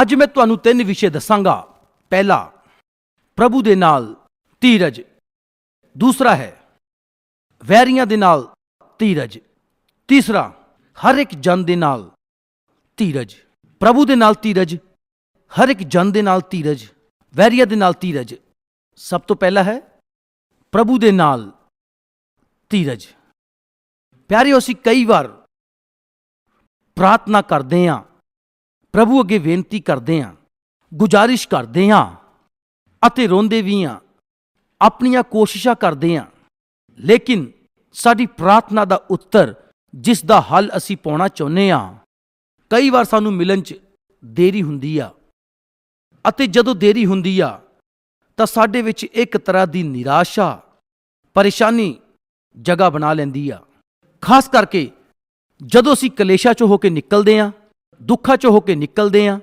ਅੱਜ ਮੈਂ ਤੁਹਾਨੂੰ ਤਿੰਨ ਵਿਸ਼ੇ ਦੱਸਾਂਗਾ। ਪਹਿਲਾ, ਪ੍ਰਭੂ ਦੇ ਨਾਲ ਧੀਰਜ। ਦੂਸਰਾ ਹੈ, ਵੈਰੀਆਂ ਦੇ ਨਾਲ ਧੀਰਜ। ਤੀਸਰਾ, ਹਰ ਇੱਕ ਜਨ ਦੇ ਨਾਲ ਧੀਰਜ। ਪ੍ਰਭੂ ਦੇ ਨਾਲ ਧੀਰਜ, ਹਰ ਇੱਕ ਜਨ ਦੇ ਨਾਲ ਧੀਰਜ, ਵੈਰੀਆਂ ਦੇ ਨਾਲ ਧੀਰਜ। ਸਭ ਤੋਂ ਪਹਿਲਾ ਹੈ, ਪ੍ਰਭੂ ਦੇ ਨਾਲ ਧੀਰਜ। ਪਿਆਰਿਓ, ਅਸੀਂ ਕਈ ਵਾਰ ਪ੍ਰਾਰਥਨਾ ਕਰਦੇ ਹਾਂ ਪ੍ਰਭੂ ਅੱਗੇ ਬੇਨਤੀ ਕਰਦੇ ਹਾਂ, ਗੁਜਾਰਿਸ਼ ਕਰਦੇ ਹਾਂ ਅਤੇ ਰੋਂਦੇ ਵੀ ਹਾਂ, ਆਪਣੀਆਂ ਕੋਸ਼ਿਸ਼ਾਂ ਕਰਦੇ ਹਾਂ। ਲੇਕਿਨ ਸਾਡੀ ਪ੍ਰਾਰਥਨਾ ਦਾ ਉੱਤਰ ਜਿਸ ਦਾ ਹੱਲ ਅਸੀਂ ਪਾਉਣਾ ਚਾਹੁੰਦੇ ਹਾਂ, ਕਈ ਵਾਰ ਸਾਨੂੰ ਮਿਲਣ 'ਚ ਦੇਰੀ ਹੁੰਦੀ ਆ ਅਤੇ ਜਦੋਂ ਦੇਰੀ ਹੁੰਦੀ ਆ, ਤਾਂ ਸਾਡੇ ਵਿੱਚ ਇੱਕ ਤਰ੍ਹਾਂ ਦੀ ਨਿਰਾਸ਼ਾ, ਪਰੇਸ਼ਾਨੀ ਜਗ੍ਹਾ ਬਣਾ ਲੈਂਦੀ ਆ। ਖਾਸ ਕਰਕੇ ਜਦੋਂ ਅਸੀਂ ਕਲੇਸ਼ਾਂ 'ਚੋਂ ਹੋ ਕੇ ਨਿਕਲਦੇ ਆ ਦੁੱਖਾਂ 'ਚ ਹੋ ਕੇ ਨਿਕਲਦੇ ਆ।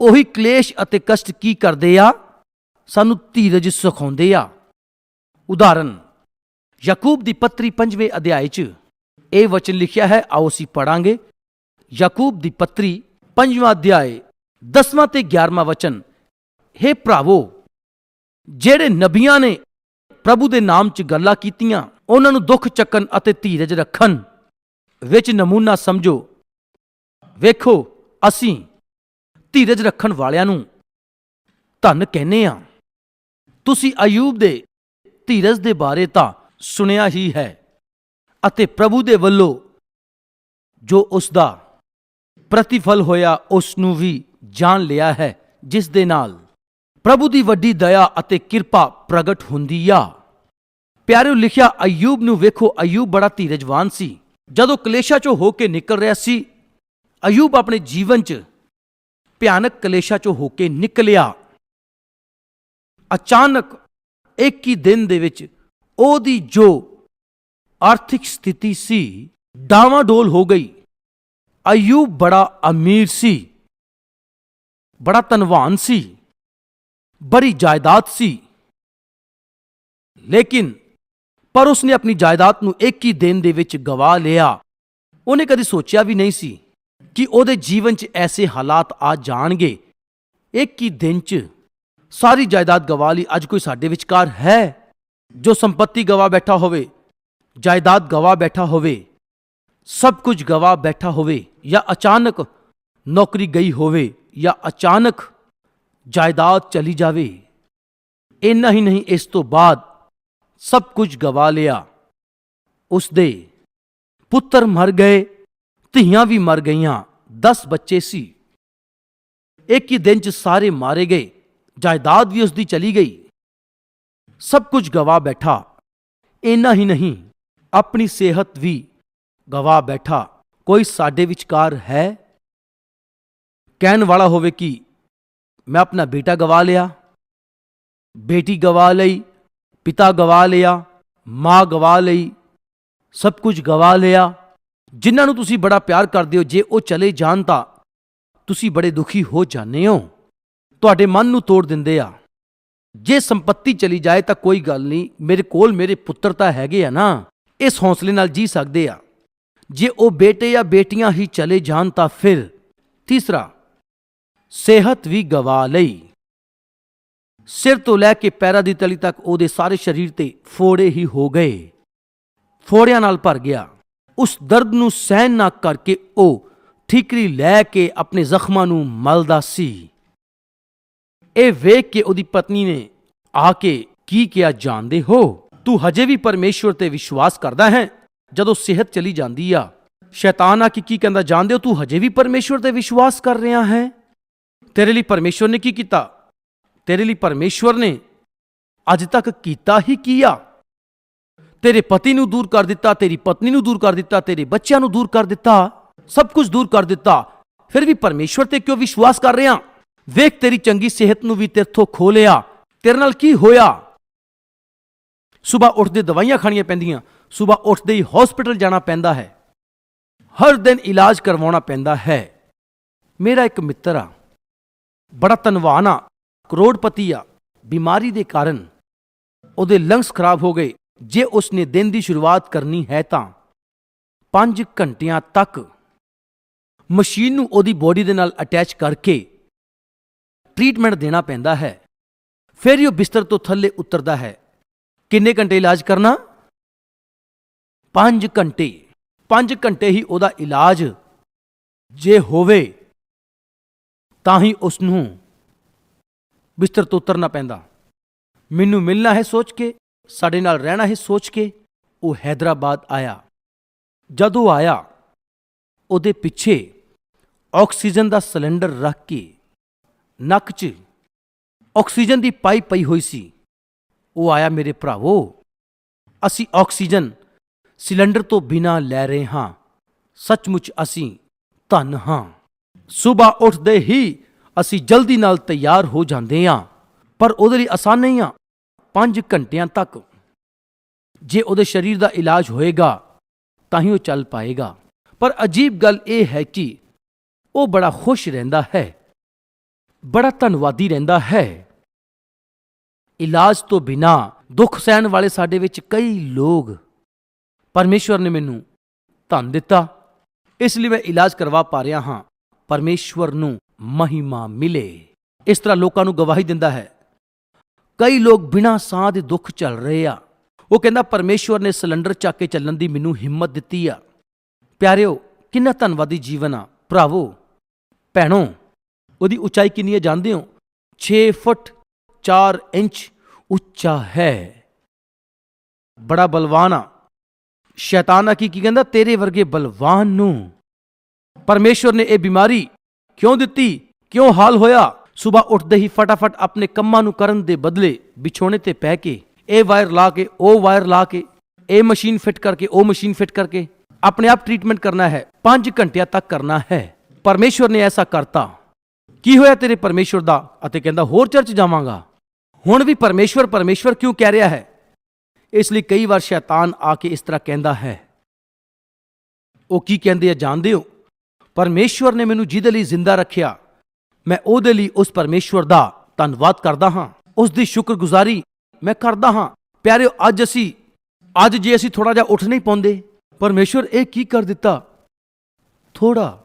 ਉਹੀ ਕਲੇਸ਼ ਅਤੇ ਕਸ਼ਟ ਕੀ ਕਰਦੇ ਆ? ਸਾਨੂੰ ਧੀਰਜ ਸਿਖਾਉਂਦੇ ਆ। ਉਦਾਹਰਨ, ਯਾਕੂਬ ਦੀ ਪੱਤਰੀ 5ਵੇਂ ਅਧਿਆਇ 'ਚ ਇਹ ਵਚਨ ਲਿਖਿਆ ਹੈ, ਆਓ ਅਸੀਂ ਪੜਾਂਗੇ ਯਾਕੂਬ ਦੀ ਪੱਤਰੀ 5ਵਾਂ ਅਧਿਆਇ 10ਵਾਂ ਤੇ 11ਵਾਂ ਵਚਨ हे ਭਰਾਵੋ, ਜਿਹੜੇ ਨਬੀਆਂ ਨੇ ਪ੍ਰਭੂ ਦੇ ਨਾਮ 'ਚ ਗੱਲਾਂ ਕੀਤੀਆਂ, ਉਹਨਾਂ ਨੂੰ ਦੁੱਖ ਚੱਕਣ ਅਤੇ ਧੀਰਜ ਰੱਖਣ ਵਿੱਚ ਨਮੂਨਾ ਸਮਝੋ। ਵੇਖੋ, ਅਸੀਂ ਧੀਰਜ ਰੱਖਣ ਵਾਲਿਆਂ ਨੂੰ ਧੰਨ ਕਹਿੰਨੇ ਆ ਤੁਸੀਂ ਅਯੂਬ ਦੇ ਧੀਰਜ ਦੇ ਬਾਰੇ ਤਾਂ ਸੁਣਿਆ ਹੀ ਹੈ ਅਤੇ ਪ੍ਰਭੂ ਦੇ ਵੱਲੋਂ ਜੋ ਉਸ ਦਾ ਪ੍ਰਤੀਫਲ ਹੋਇਆ ਉਸ ਨੂੰ ਵੀ ਜਾਣ ਲਿਆ ਹੈ, ਜਿਸ ਦੇ ਨਾਲ ਪ੍ਰਭੂ ਦੀ ਵੱਡੀ ਦਇਆ ਅਤੇ ਕਿਰਪਾ ਪ੍ਰਗਟ ਹੁੰਦੀ ਆ। ਪਿਆਰਿਓ, ਲਿਖਿਆ ਅਯੂਬ ਨੂੰ ਵੇਖੋ, ਅਯੂਬ ਬੜਾ ਧੀਰਜਵਾਨ ਸੀ। ਜਦੋਂ ਕਲੇਸ਼ਾਂ ਚੋਂ ਹੋ ਕੇ ਨਿਕਲ ਰਿਹਾ ਸੀ ਅਯੂਬ ਆਪਣੇ ਜੀਵਨ 'ਚ ਭਿਆਨਕ ਕਲੇਸ਼ਾਂ ਚੋਂ ਹੋ ਕੇ ਨਿਕਲਿਆ। ਅਚਾਨਕ ਇੱਕ ਹੀ ਦਿਨ ਦੇ ਵਿੱਚ ਉਹਦੀ ਜੋ ਆਰਥਿਕ ਸਥਿਤੀ ਸੀ ਡਾਵਾਡੋਲ ਹੋ ਗਈ। ਅਯੂਬ ਬੜਾ ਅਮੀਰ ਸੀ, ਬੜਾ ਧਨਵਾਨ ਸੀ, ਬੜੀ ਜਾਇਦਾਦ ਸੀ। ਲੇਕਿਨ ਪਰ ਉਸਨੇ ਆਪਣੀ ਜਾਇਦਾਦ ਨੂੰ ਇੱਕ ਹੀ ਦਿਨ ਦੇ ਵਿੱਚ ਗਵਾ ਲਿਆ। ਉਹਨੇ ਕਦੀ ਸੋਚਿਆ ਵੀ ਨਹੀਂ ਸੀ ਕਿ ਉਹਦੇ ਜੀਵਨ 'ਚ ਐਸੇ ਹਾਲਾਤ ਆ ਜਾਣਗੇ। ਇੱਕ ਹੀ ਦਿਨ 'ਚ? ਸਾਰੀ ਜਾਇਦਾਦ ਗਵਾ ਲਈ ਅੱਜ ਕੋਈ ਸਾਡੇ ਵਿਚਕਾਰ ਹੈ? ਜੋ ਸੰਪਤੀ ਗਵਾ ਬੈਠਾ ਹੋਵੇ, ਜਾਇਦਾਦ ਗਵਾ ਬੈਠਾ ਹੋਵੇ, ਸਭ ਕੁਝ ਗਵਾ ਬੈਠਾ ਹੋਵੇ ਜਾਂ ਅਚਾਨਕ ਨੌਕਰੀ ਗਈ ਹੋਵੇ ਜਾਂ ਅਚਾਨਕ ਜਾਇਦਾਦ ਚਲੀ ਜਾਵੇ, ਇੰਨਾ ਹੀ ਨਹੀਂ ਇਸ ਤੋਂ ਬਾਅਦ ਸਭ ਕੁਝ ਗਵਾ ਲਿਆ। ਉਸ ਦੇ ਪੁੱਤਰ ਮਰ ਗਏ। ਧੀਆਂ ਵੀ ਮਰ ਗਈਆਂ 10 ਬੱਚੇ ਸੀ। ਇੱਕ ਹੀ ਦਿਨ ਚ ਸਾਰੇ ਮਾਰੇ ਗਏ, ਜਾਇਦਾਦ ਵੀ ਉਸ ਦੀ ਚਲੀ ਗਈ। ਸਭ ਕੁਝ ਗਵਾ ਬੈਠਾ, ਇੰਨਾ ਹੀ ਨਹੀਂ, ਆਪਣੀ ਸਿਹਤ ਵੀ ਗਵਾ ਬੈਠਾ, ਕੋਈ ਸਾਡੇ ਵਿਚਕਾਰ ਹੈ? ਕਹਿਣ ਵਾਲਾ ਹੋਵੇ ਕਿ ਮੈਂ ਆਪਣਾ ਬੇਟਾ ਗਵਾ ਲਿਆ, ਬੇਟੀ ਗਵਾ ਲਈ, ਪਿਤਾ ਗਵਾ ਲਿਆ, ਮਾਂ ਗਵਾ ਲਈ, ਸਭ ਕੁਝ ਗਵਾ ਲਿਆ। ਜਿਨ੍ਹਾਂ ਨੂੰ ਤੁਸੀਂ ਬੜਾ ਪਿਆਰ ਕਰਦੇ ਹੋ, ਜੇ ਉਹ ਚਲੇ ਜਾਣ ਤਾਂ ਤੁਸੀਂ ਬੜੇ ਦੁਖੀ ਹੋ ਜਾਂਦੇ ਹੋ। ਤੁਹਾਡੇ ਮਨ ਨੂੰ ਤੋੜ ਦਿੰਦੇ ਆ। ਜੇ ਸੰਪਤੀ ਚਲੀ ਜਾਏ ਤਾਂ ਕੋਈ ਗੱਲ ਨਹੀਂ, ਮੇਰੇ ਕੋਲ ਮੇਰੇ ਪੁੱਤਰ ਤਾਂ ਹੈਗੇ ਆ ਨਾ। ਇਸ ਹੌਸਲੇ ਨਾਲ ਜੀ ਸਕਦੇ ਆ। ਜੇ ਉਹ ਬੇਟੇ ਜਾਂ ਬੇਟੀਆਂ ਹੀ ਚਲੇ ਜਾਣ ਤਾਂ ਫਿਰ। ਤੀਸਰਾ, ਸਿਹਤ ਵੀ ਗਵਾ ਲਈ। ਸਿਰ ਤੋਂ ਲੈ ਕੇ ਪੈਰਾਂ ਦੀ ਤਲੀ ਤੱਕ ਉਹਦੇ ਸਾਰੇ ਸਰੀਰ ਤੇ ਫੋੜੇ ਹੀ ਹੋ ਗਏ। ਫੋੜਿਆਂ ਨਾਲ ਭਰ ਗਿਆ। ਉਸ ਦਰਦ ਨੂੰ ਸਹਿਣ ਨਾ ਕਰਕੇ ਉਹ ਠੀਕਰੀ ਲੈ ਕੇ ਆਪਣੇ ਜ਼ਖਮਾਂ ਨੂੰ ਮਲਦਾ ਸੀ। ਇਹ ਵੇਖ ਕੇ ਉਹਦੀ ਪਤਨੀ ਨੇ ਆ ਕੇ ਕੀ ਕਿਹਾ, ਜਾਣਦੇ ਹੋ, ਤੂੰ ਹਜੇ ਵੀ ਪਰਮੇਸ਼ਵਰ ਤੇ ਵਿਸ਼ਵਾਸ ਕਰਦਾ ਹੈ? ਜਦੋਂ ਸਿਹਤ ਚਲੀ ਜਾਂਦੀ ਆ, ਸ਼ੈਤਾਨ ਆ ਕਿ ਕੀ ਕਹਿੰਦਾ, ਜਾਣਦੇ ਹੋ, ਤੂੰ ਹਜੇ ਵੀ ਪਰਮੇਸ਼ਵਰ ਤੇ ਵਿਸ਼ਵਾਸ ਕਰ ਰਿਹਾ ਹੈ? ਤੇਰੇ ਲਈ ਪਰਮੇਸ਼ਵਰ ਨੇ ਕੀ ਕੀਤਾ? ਤੇਰੇ ਲਈ ਪਰਮੇਸ਼ਵਰ ਨੇ ਅੱਜ ਤੱਕ ਕੀਤਾ ਹੀ ਕੀ ਆ? ਤੇਰੇ ਪਤੀ ਨੂੰ ਦੂਰ ਕਰ ਦਿੱਤਾ, ਤੇਰੀ ਪਤਨੀ ਨੂੰ ਦੂਰ ਕਰ ਦਿੱਤਾ, ਤੇਰੇ ਬੱਚਿਆਂ ਨੂੰ ਦੂਰ ਕਰ ਦਿੱਤਾ, ਸਭ ਕੁਝ ਦੂਰ ਕਰ ਦਿੱਤਾ। ਫਿਰ ਵੀ ਪਰਮੇਸ਼ਵਰ ਤੇ ਕਿਉਂ ਵਿਸ਼ਵਾਸ ਕਰ ਰਿਹਾ? ਵੇਖ ਤੇਰੀ ਚੰਗੀ ਸਿਹਤ ਨੂੰ ਵੀ ਤੇਰਥੋਂ ਖੋ ਲਿਆ। ਤੇਰੇ ਨਾਲ ਕੀ ਹੋਇਆ? ਸਵੇਰ ਉੱਠਦੇ ਦਵਾਈਆਂ ਖਾਣੀਆਂ ਪੈਂਦੀਆਂ, ਸਵੇਰ ਉੱਠਦੇ ਹੀ ਹਸਪੀਟਲ ਜਾਣਾ ਪੈਂਦਾ ਹੈ। ਹਰ ਦਿਨ ਇਲਾਜ ਕਰਵਾਉਣਾ ਪੈਂਦਾ ਹੈ। ਮੇਰਾ ਇੱਕ ਮਿੱਤਰ ਆ, ਬੜਾ ਧਨਵਾਨ ਆ, ਕਰੋੜਪਤੀ ਆ, ਬਿਮਾਰੀ ਦੇ ਕਾਰਨ ਉਹਦੇ ਲੰਗਸ ਖਰਾਬ ਹੋ ਗਏ। ਜੇ ਉਸਨੇ ਦਿਨ ਦੀ ਸ਼ੁਰੂਆਤ ਕਰਨੀ ਹੈ ਤਾਂ 5 ਘੰਟਿਆਂ ਤੱਕ ਮਸ਼ੀਨ ਨੂੰ ਉਹਦੀ ਬੋਡੀ ਦੇ ਨਾਲ ਅਟੈਚ ਕਰਕੇ ਟ੍ਰੀਟਮੈਂਟ ਦੇਣਾ ਪੈਂਦਾ ਹੈ। ਫਿਰ ਉਹ ਬਿਸਤਰ ਤੋਂ ਥੱਲੇ ਉਤਰਦਾ ਹੈ। ਕਿੰਨੇ ਘੰਟੇ ਇਲਾਜ ਕਰਨਾ? 5 ਘੰਟੇ। 5 ਘੰਟੇ ਹੀ ਉਹਦਾ ਇਲਾਜ ਜੇ ਹੋਵੇ, ਤਾਂ ਹੀ ਉਸ ਨੂੰ ਬਿਸਤਰ ਤੋਂ ਉਤਰਨਾ ਪੈਂਦਾ। ਮੈਨੂੰ ਮਿਲਣਾ ਹੈ ਸੋਚ ਕੇ। ਸਾਡੇ ਨਾਲ ਰਹਿਣਾ ਹੈ ਸੋਚ ਕੇ ਉਹ ਹੈਦਰਾਬਾਦ ਆਇਆ। ਜਦੋਂ ਆਇਆ, ਉਹਦੇ ਪਿੱਛੇ ਆਕਸੀਜਨ ਦਾ ਸਿਲੰਡਰ ਰੱਖ ਕੇ ਨੱਕ 'ਚ ਆਕਸੀਜਨ ਦੀ ਪਾਈਪ ਪਈ ਹੋਈ ਸੀ। ਉਹ ਆਇਆ, ਮੇਰੇ ਭਰਾਵੋ, ਅਸੀਂ ਆਕਸੀਜਨ ਸਿਲੰਡਰ ਤੋਂ ਬਿਨਾ ਲੈ ਰਹੇ ਹਾਂ। ਸੱਚਮੁੱਚ ਅਸੀਂ ਧੰਨ ਹਾਂ। ਸਵੇਰ ਉੱਠਦੇ ਹੀ ਅਸੀਂ ਜਲਦੀ ਨਾਲ ਤਿਆਰ ਹੋ ਜਾਂਦੇ ਹਾਂ। ਪਰ ਉਹਦੇ ਲਈ ਆਸਾਨ ਨਹੀਂ ਆ। 5 ਘੰਟਿਆਂ ਤੱਕ। ਜੇ ਉਹਦੇ ਸਰੀਰ ਦਾ ਇਲਾਜ ਹੋਏਗਾ, ਤਾਂ ਹੀ ਉਹ ਚੱਲ ਪਾਏਗਾ। ਪਰ ਅਜੀਬ ਗੱਲ ਇਹ ਹੈ ਕਿ ਉਹ ਬੜਾ ਖੁਸ਼ ਰਹਿੰਦਾ ਹੈ, ਬੜਾ ਧੰਨਵਾਦੀ ਰਹਿੰਦਾ ਹੈ। ਇਲਾਜ ਤੋਂ ਬਿਨਾ ਦੁੱਖ ਸਹਿਣ ਵਾਲੇ ਸਾਡੇ ਵਿੱਚ ਕਈ ਲੋਕ, ਪਰਮੇਸ਼ਵਰ ਨੇ ਮੈਨੂੰ ਧੰਨ ਦਿੱਤਾ। ਇਸ ਲਈ ਮੈਂ ਇਲਾਜ ਕਰਵਾ ਪਾ ਰਿਹਾ ਹਾਂ। ਪਰਮੇਸ਼ਵਰ ਨੂੰ ਮਹਿਮਾ ਮਿਲੇ। ਇਸ ਤਰ੍ਹਾਂ ਲੋਕਾਂ ਨੂੰ ਗਵਾਹੀ ਦਿੰਦਾ ਹੈ ਕਈ ਲੋਕ ਬਿਨਾਂ ਸਾਹ ਦੇ ਦੁੱਖ ਚੱਲ ਰਹੇ ਆ। ਉਹ ਕਹਿੰਦਾ, ਪਰਮੇਸ਼ਵਰ ਨੇ ਸਿਲੰਡਰ ਚੱਕ ਕੇ ਚੱਲਣ ਦੀ ਮੈਨੂੰ ਹਿੰਮਤ ਦਿੱਤੀ ਆ। ਪਿਆਰਿਓ, ਕਿੰਨਾ ਧੰਨਵਾਦੀ ਜੀਵਨ ਆ। ਭਰਾਵੋ, ਭੈਣੋ, ਉਹਦੀ ਉਚਾਈ ਕਿੰਨੀ ਹੈ ਜਾਣਦੇ ਹੋ? 6 ਫੁੱਟ 4 ਇੰਚ ਉੱਚਾ ਹੈ। ਬੜਾ ਬਲਵਾਨ ਆ। ਸ਼ੈਤਾਨ ਆ ਕੀ ਕੀ ਕਹਿੰਦਾ? ਤੇਰੇ ਵਰਗੇ ਬਲਵਾਨ ਨੂੰ। ਪਰਮੇਸ਼ਵਰ ਨੇ ਇਹ ਬਿਮਾਰੀ ਕਿਉਂ ਦਿੱਤੀ? ਕਿਉਂ ਹਾਲ ਹੋਇਆ? ਸਵੇਰ ਉੱਠਦੇ ਹੀ ਫਟਾਫਟ ਆਪਣੇ ਕੰਮਾਂ ਨੂੰ ਕਰਨ ਦੇ ਬਦਲੇ ਵਿਛੋਣੇ ਤੇ ਪੈ ਕੇ, ਇਹ ਵਾਇਰ ਲਾ ਕੇ, ਉਹ ਵਾਇਰ ਲਾ ਕੇ, ਇਹ ਮਸ਼ੀਨ ਫਿੱਟ ਕਰਕੇ, ਉਹ ਮਸ਼ੀਨ ਫਿੱਟ ਕਰਕੇ, ਆਪਣੇ ਆਪ ਟ੍ਰੀਟਮੈਂਟ ਕਰਨਾ ਹੈ 5 ਘੰਟਿਆਂ ਤੱਕ ਕਰਨਾ ਹੈ। ਪਰਮੇਸ਼ਵਰ ਨੇ ਐਸਾ ਕਰਤਾ। ਕੀ ਹੋਇਆ ਤੇਰੇ ਪਰਮੇਸ਼ਵਰ ਦਾ? ਅਤੇ ਕਹਿੰਦਾ, ਹੋਰ ਚਰਚ ਜਾਵਾਂਗਾ। ਹੁਣ ਵੀ ਪਰਮੇਸ਼ਵਰ ਪਰਮੇਸ਼ਵਰ ਕਿਉਂ ਕਹਿ ਰਿਹਾ ਹੈ? ਇਸ ਲਈ ਕਈ ਵਾਰ ਸ਼ੈਤਾਨ ਆ ਕੇ ਇਸ ਤਰ੍ਹਾਂ ਕਹਿੰਦਾ ਹੈ। ਉਹ ਕੀ ਕਹਿੰਦੇ ਆ, ਜਾਣਦੇ ਹੋ? ਪਰਮੇਸ਼ਵਰ ਨੇ ਮੈਨੂੰ ਜਿਹਦੇ ਲਈ ਜ਼ਿੰਦਾ ਰੱਖਿਆ ਮੈਂ ਉਹਦੇ ਲਈ ਉਸ ਪਰਮੇਸ਼ਵਰ ਦਾ ਧੰਨਵਾਦ ਕਰਦਾ ਹਾਂ। ਉਸ ਦੀ ਸ਼ੁਕਰਗੁਜ਼ਾਰੀ ਮੈਂ ਕਰਦਾ ਹਾਂ। ਪਿਆਰਿਓ, ਅੱਜ ਅਸੀਂ, ਅੱਜ ਜੇ ਅਸੀਂ ਥੋੜਾ ਜਿਹਾ ਉੱਠ ਨਹੀਂ ਪਾਉਂਦੇ, ਪਰਮੇਸ਼ਵਰ ਇਹ ਕੀ ਕਰ ਦਿੱਤਾ? ਥੋੜਾ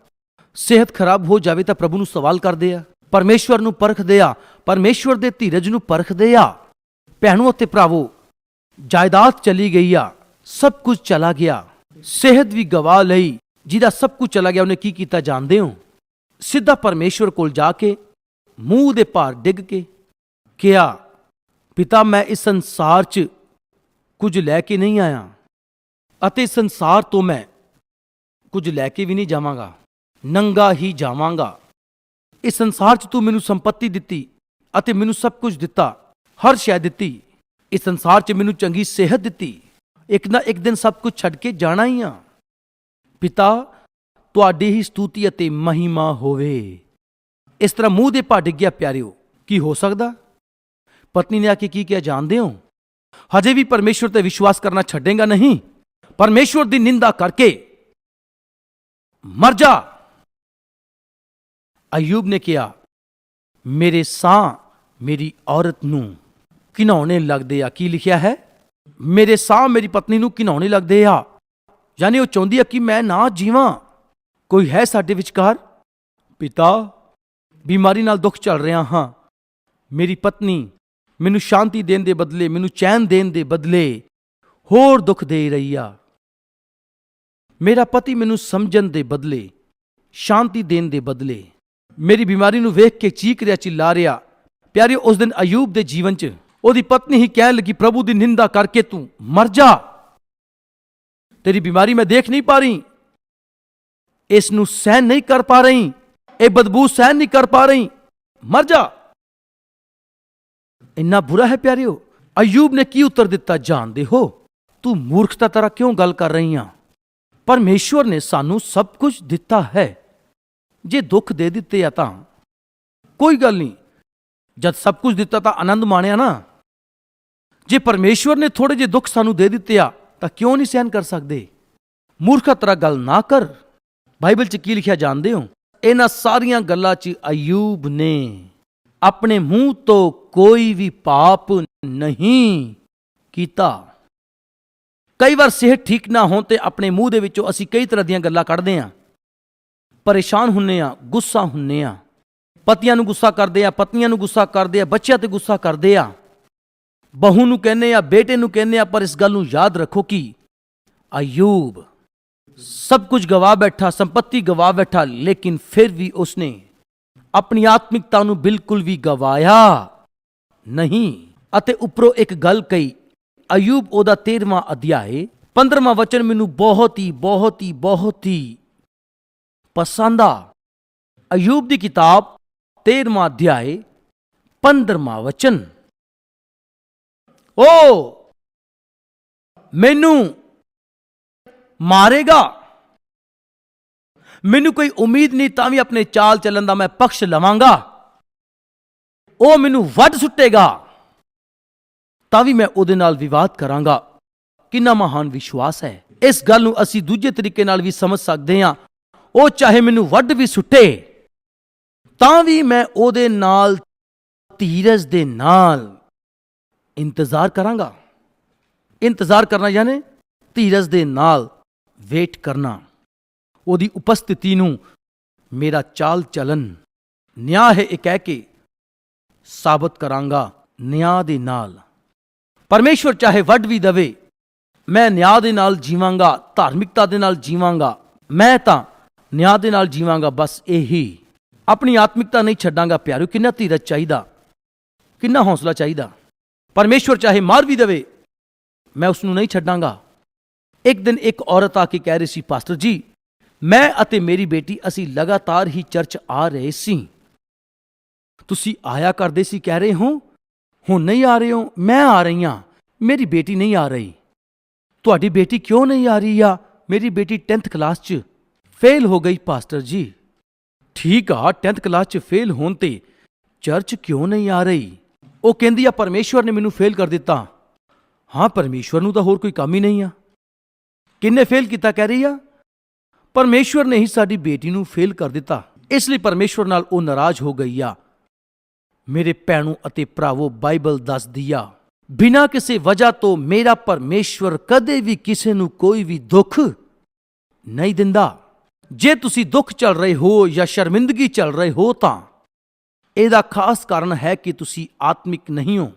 ਸਿਹਤ ਖਰਾਬ ਹੋ ਜਾਵੇ ਤਾਂ ਪ੍ਰਭੂ ਨੂੰ ਸਵਾਲ ਕਰਦੇ ਆ। ਪਰਮੇਸ਼ਵਰ ਨੂੰ ਪਰਖਦੇ ਆ। ਪਰਮੇਸ਼ਵਰ ਦੇ ਧੀਰਜ ਨੂੰ ਪਰਖਦੇ ਆ। ਭੈਣੋ ਅਤੇ ਭਰਾਵੋ, ਜਾਇਦਾਦ ਚਲੀ ਗਈ ਆ। ਸਭ ਕੁਝ ਚਲਾ ਗਿਆ। ਸਿਹਤ ਵੀ ਗਵਾ ਲਈ, ਜਿਹਦਾ ਸਭ ਕੁਝ ਚਲਾ ਗਿਆ, ਉਹਨੇ ਕੀ ਕੀਤਾ ਜਾਣਦੇ ਹੋ? ਸਿੱਧਾ ਪਰਮੇਸ਼ਵਰ ਕੋਲ ਜਾ ਕੇ ਮੂੰਹ ਦੇ ਭਾਰ ਡਿੱਗ ਕੇ ਕਿਹਾ, ਪਿਤਾ, ਮੈਂ ਇਸ ਸੰਸਾਰ 'ਚ ਕੁਝ ਲੈ ਕੇ ਨਹੀਂ ਆਇਆ ਅਤੇ ਸੰਸਾਰ ਤੋਂ ਮੈਂ ਕੁਝ ਲੈ ਕੇ ਵੀ ਨਹੀਂ ਜਾਵਾਂਗਾ, ਨੰਗਾ ਹੀ ਜਾਵਾਂਗਾ। ਇਸ ਸੰਸਾਰ 'ਚ ਤੂੰ ਮੈਨੂੰ ਸੰਪਤੀ ਦਿੱਤੀ ਅਤੇ ਮੈਨੂੰ ਸਭ ਕੁਝ ਦਿੱਤਾ, ਹਰ ਸ਼ੈ ਦਿੱਤੀ। ਇਸ ਸੰਸਾਰ 'ਚ ਮੈਨੂੰ ਚੰਗੀ ਸਿਹਤ ਦਿੱਤੀ। ਇੱਕ ਨਾ ਇੱਕ ਦਿਨ ਸਭ ਕੁਝ ਛੱਡ ਕੇ ਜਾਣਾ ਹੀ ਆ। ਪਿਤਾ ਤੁਹਾਡੀ ਹੀ ਸਤੂਤੀ ਅਤੇ ਮਹਿਮਾ ਹੋਵੇ। ਇਸ ਤਰ੍ਹਾਂ ਮੂੰਹ ਦੇ ਪਾ ਡਿੱਗਿਆ ਪਿਆਰਿਓ, ਕੀ ਹੋ ਸਕਦਾ? ਪਤਨੀ ਨੇ ਆ ਕੇ ਕੀ ਕਿਹਾ, ਜਾਣਦੇ ਹੋ? ਹਜੇ ਵੀ ਪਰਮੇਸ਼ਵਰ ਤੇ ਵਿਸ਼ਵਾਸ ਕਰਨਾ ਛੱਡੇਗਾ ਨਹੀਂ। ਪਰਮੇਸ਼ਵਰ ਦੀ ਨਿੰਦਾ ਕਰਕੇ। ਮਰ ਜਾ! ਅਯੂਬ ਨੇ ਕਿਹਾ, ਮੇਰੇ ਸਾਹ ਮੇਰੀ ਔਰਤ ਨੂੰ ਕਿਨਾਉਣੇ ਲੱਗਦੇ ਆ। ਕੀ ਲਿਖਿਆ ਹੈ? ਮੇਰੇ ਸਾਹ ਮੇਰੀ ਪਤਨੀ ਨੂੰ ਕਿਨਾਉਣੇ ਲੱਗਦੇ ਆ। ਯਾਨੀ ਉਹ ਚਾਹੁੰਦੀ ਆ ਕਿ ਮੈਂ ਨਾ ਜੀਵਾਂ। ਕੋਈ ਹੈ ਸਾਡੇ ਵਿਚਕਾਰ? ਪਿਤਾ, ਬਿਮਾਰੀ ਨਾਲ ਦੁੱਖ ਚੱਲ ਰਿਹਾ ਹਾਂ। ਮੇਰੀ ਪਤਨੀ ਮੈਨੂੰ ਸ਼ਾਂਤੀ ਦੇਣ ਦੇ ਬਦਲੇ, ਮੈਨੂੰ ਚੈਨ ਦੇਣ ਦੇ ਬਦਲੇ ਹੋਰ ਦੁੱਖ ਦੇ ਰਹੀ ਆ। ਮੇਰਾ ਪਤੀ ਮੈਨੂੰ ਸਮਝਣ ਦੇ ਬਦਲੇ, ਸ਼ਾਂਤੀ ਦੇਣ ਦੇ ਬਦਲੇ, ਮੇਰੀ ਬਿਮਾਰੀ ਨੂੰ ਵੇਖ ਕੇ ਚੀਕ ਰਿਹਾ, ਚਿੱਲਾ ਰਿਹਾ। ਪਿਆਰੇ ਉਸ ਦਿਨ ਅਯੂਬ ਦੇ ਜੀਵਨ 'ਚ ਉਹਦੀ ਪਤਨੀ ਹੀ ਕਹਿਣ ਲੱਗੀ, ਪ੍ਰਭੂ ਦੀ ਨਿੰਦਾ ਕਰਕੇ ਤੂੰ ਮਰ ਜਾ। ਤੇਰੀ ਬਿਮਾਰੀ ਮੈਂ ਦੇਖ ਨਹੀਂ ਪਾ ਰਹੀ। ਇਸ ਨੂੰ ਸਹਿਣ ਨਹੀਂ ਕਰ ਪਾ ਰਹੀ, ਇਹ ਬਦਬੂ ਸਹਿਨ ਨਹੀਂ ਕਰ ਪਾ ਰਹੀ। ਮਰ ਜਾ। ਇੰਨਾ ਬੁਰਾ ਹੈ ਪਿਆਰਿਓ, ਅਯੂਬ ਨੇ ਕੀ ਉੱਤਰ ਦਿੱਤਾ ਜਾਣਦੇ ਹੋ? ਤੂੰ ਮੂਰਖਤਾ ਤਰ੍ਹਾਂ ਕਿਉਂ ਗੱਲ ਕਰ ਰਹੀ ਆ? ਪਰਮੇਸ਼ਵਰ ਨੇ ਸਾਨੂੰ ਸਭ ਕੁਝ ਦਿੱਤਾ ਹੈ। ਜੇ ਦੁੱਖ ਦੇ ਦਿੱਤੇ ਆ ਤਾਂ। ਕੋਈ ਗੱਲ ਨਹੀਂ। ਜਦ ਸਭ ਕੁਝ ਦਿੱਤਾ ਤਾਂ ਆਨੰਦ ਮਾਣਿਆ ਨਾ। ਜੇ ਪਰਮੇਸ਼ਵਰ ਨੇ ਥੋੜੇ ਜਿਹੇ ਦੁੱਖ ਸਾਨੂੰ ਦੇ ਦਿੱਤੇ ਆ, ਤਾਂ ਕਿਉਂ ਨਹੀਂ ਸਹਿਨ ਕਰ ਸਕਦੇ? ਮੂਰਖਾ ਤਰ੍ਹਾਂ ਗੱਲ ਨਾ ਕਰ। ਬਾਈਬਲ 'ਚ ਕੀ ਲਿਖਿਆ ਜਾਣਦੇ ਹੋ? ਇਹਨਾਂ ਸਾਰੀਆਂ ਗੱਲਾਂ 'ਚ ਅਯੂਬ ਨੇ ਆਪਣੇ ਮੂੰਹ ਤੋਂ ਕੋਈ ਵੀ ਪਾਪ ਨਹੀਂ ਕੀਤਾ। ਕਈ ਵਾਰ ਸਿਹਤ ਠੀਕ ਨਾ ਹੋਣ ਤੇ ਆਪਣੇ ਮੂੰਹ ਦੇ ਵਿੱਚੋਂ ਅਸੀਂ ਕਈ ਤਰ੍ਹਾਂ ਦੀਆਂ ਗੱਲਾਂ ਕੱਢਦੇ ਹਾਂ। ਪਰੇਸ਼ਾਨ ਹੁੰਨੇ ਆ ਗੁੱਸਾ ਹੁੰਨੇ ਆ ਪਤੀਆਂ ਨੂੰ ਗੁੱਸਾ ਕਰਦੇ ਆ ਪਤਨੀਆਂ ਨੂੰ ਗੁੱਸਾ ਕਰਦੇ ਆ ਬੱਚਿਆਂ ਤੇ ਗੁੱਸਾ ਕਰਦੇ ਆ ਬਹੂ ਨੂੰ ਕਹਿੰਦੇ ਆ ਬੇਟੇ ਨੂੰ ਕਹਿੰਦੇ ਆ ਪਰ ਇਸ ਗੱਲ ਨੂੰ ਯਾਦ ਰੱਖੋ ਕਿ ਅਯੂਬ ਸਭ ਕੁਝ ਗਵਾ ਬੈਠਾ ਸੰਪਤੀ ਗਵਾ ਬੈਠਾ ਲੇਕਿਨ ਫਿਰ ਵੀ ਉਸਨੇ ਆਪਣੀ ਆਤਮਿਕਤਾ ਨੂੰ ਬਿਲਕੁਲ ਵੀ ਗਵਾਇਆ ਨਹੀਂ ਅਤੇ ਉੱਪਰੋਂ ਇੱਕ ਗੱਲ ਕਹੀ ਅਯੂਬ ਉਹਦਾ 13ਵਾਂ ਅਧਿਆਏ 15ਵਾਂ ਵਚਨ ਮੈਨੂੰ ਬਹੁਤ ਹੀ ਬਹੁਤ ਹੀ ਬਹੁਤ ਹੀ ਪਸੰਦ ਆ ਅਯੂਬ ਦੀ ਕਿਤਾਬ 13ਵਾਂ ਅਧਿਆਏ 15ਵਾਂ ਵਚਨ ਓ ਮੈਨੂੰ ਮਾਰੇਗਾ। ਮੈਨੂੰ ਕੋਈ ਉਮੀਦ ਨਹੀਂ, ਤਾਂ ਵੀ ਆਪਣੇ ਚਾਲ ਚੱਲਣ ਦਾ ਮੈਂ ਪਕਸ਼ ਲਵਾਂਗਾ। ਉਹ ਮੈਨੂੰ ਵੱਢ ਸੁੱਟੇਗਾ। ਤਾਂ ਵੀ ਮੈਂ ਉਹਦੇ ਨਾਲ ਵਿਵਾਦ ਕਰਾਂਗਾ। ਕਿੰਨਾ ਮਹਾਨ ਵਿਸ਼ਵਾਸ ਹੈ। ਇਸ ਗੱਲ ਨੂੰ ਅਸੀਂ ਦੂਜੇ ਤਰੀਕੇ ਨਾਲ ਵੀ ਸਮਝ ਸਕਦੇ ਹਾਂ। ਉਹ ਚਾਹੇ ਮੈਨੂੰ ਵੱਢ ਵੀ ਸੁੱਟੇ, ਤਾਂ ਵੀ ਮੈਂ ਉਹਦੇ ਨਾਲ ਧੀਰਜ ਦੇ ਨਾਲ ਇੰਤਜ਼ਾਰ ਕਰਾਂਗਾ। ਇੰਤਜ਼ਾਰ ਕਰਨਾ ਯਾਨੀ ਧੀਰਜ ਦੇ ਨਾਲ ਵੇਟ ਕਰਨਾ। ਉਹਦੀ ਉਪਸਥਿਤੀ ਨੂੰ ਮੇਰਾ ਚਾਲ ਚਲਨ ਨਿਆਂ ਹੈ ਇਹ ਕਹਿ ਕੇ ਸਾਬਤ ਕਰਾਂਗਾ ਨਿਆਂ ਦੇ ਨਾਲ। ਪਰਮੇਸ਼ਵਰ ਚਾਹੇ ਵੱਢ ਵੀ ਦਵੇ, ਮੈਂ ਨਿਆਂ ਦੇ ਨਾਲ ਜੀਵਾਂਗਾ, ਧਾਰਮਿਕਤਾ ਦੇ ਨਾਲ ਜੀਵਾਂਗਾ, ਮੈਂ ਤਾਂ ਨਿਆਂ ਦੇ ਨਾਲ ਜੀਵਾਂਗਾ, ਬਸ ਇਹੀ। ਆਪਣੀ ਆਤਮਿਕਤਾ ਨਹੀਂ ਛੱਡਾਂਗਾ, ਪਿਆਰਿਓ, ਕਿੰਨਾ ਧੀਰਜ ਚਾਹੀਦਾ, ਕਿੰਨਾ ਹੌਸਲਾ ਚਾਹੀਦਾ। ਪਰਮੇਸ਼ਵਰ ਚਾਹੇ ਮਾਰ ਵੀ ਦੇਵੇ, ਮੈਂ ਉਸ ਨੂੰ ਨਹੀਂ ਛੱਡਾਂਗਾ। ਇੱਕ ਦਿਨ ਇੱਕ ਔਰਤ ਆ ਕੇ ਕਹਿ ਰਹੀ ਸੀ, ਪਾਸਟਰ ਜੀ, ਮੈਂ ਅਤੇ ਮੇਰੀ ਬੇਟੀ ਅਸੀਂ ਲਗਾਤਾਰ ਹੀ ਚਰਚ ਆ ਰਹੇ ਸੀ। ਤੁਸੀਂ ਆਇਆ ਕਰਦੇ ਸੀ ਕਹਿ ਰਹੇ ਹੋ? ਹੁਣ ਨਹੀਂ ਆ ਰਹੇ ਹੋ? ਮੈਂ ਆ ਰਹੀ ਹਾਂ। ਮੇਰੀ ਬੇਟੀ ਨਹੀਂ ਆ ਰਹੀ। ਤੁਹਾਡੀ ਬੇਟੀ ਕਿਉਂ ਨਹੀਂ ਆ ਰਹੀ ਆ? ਮੇਰੀ ਬੇਟੀ 10th ਕਲਾਸ 'ਚ ਫੇਲ ਹੋ ਗਈ, ਪਾਸਟਰ ਜੀ। ਠੀਕ ਆ 10th ਕਲਾਸ 'ਚ ਫੇਲ ਹੋਣ ਤੇ ਚਰਚ ਕਿਉਂ ਨਹੀਂ ਆ ਰਹੀ? ਉਹ ਕਹਿੰਦੀ ਆ, ਪਰਮੇਸ਼ਵਰ ਨੇ ਮੈਨੂੰ ਫੇਲ ਕਰ ਦਿੱਤਾ। ਹਾਂ, ਪਰਮੇਸ਼ਵਰ ਨੂੰ ਤਾਂ ਹੋਰ ਕੋਈ ਕੰਮ ਹੀ ਨਹੀਂ ਆ। ਕਿੰਨੇ ਫੇਲ ਕੀਤਾ ਕਹਿ ਰਹੀ ਆ? ਪਰਮੇਸ਼ਵਰ ਨੇ ਹੀ ਸਾਡੀ ਬੇਟੀ ਨੂੰ ਫੇਲ ਕਰ ਦਿੱਤਾ। ਇਸ ਲਈ ਪਰਮੇਸ਼ਵਰ ਨਾਲ ਉਹ ਨਾਰਾਜ਼ ਹੋ ਗਈ ਆ। ਮੇਰੇ ਭੈਣੋ ਅਤੇ ਭਰਾਵੋ, ਬਾਈਬਲ ਦੱਸਦੀ ਆ, ਬਿਨਾਂ ਕਿਸੇ ਵਜ੍ਹਾ ਤੋਂ ਮੇਰਾ ਪਰਮੇਸ਼ਵਰ ਕਦੇ ਵੀ ਕਿਸੇ ਨੂੰ ਕੋਈ ਵੀ ਦੁੱਖ ਨਹੀਂ ਦਿੰਦਾ। ਜੇ ਤੁਸੀਂ ਦੁੱਖ ਚੱਲ ਰਹੇ ਹੋ ਜਾਂ ਸ਼ਰਮਿੰਦਗੀ ਚੱਲ ਰਹੇ ਹੋ ਤਾਂ ਇਹਦਾ ਖਾਸ ਕਾਰਨ ਹੈ ਕਿ ਤੁਸੀਂ ਆਤਮਿਕ ਨਹੀਂ ਹੋ।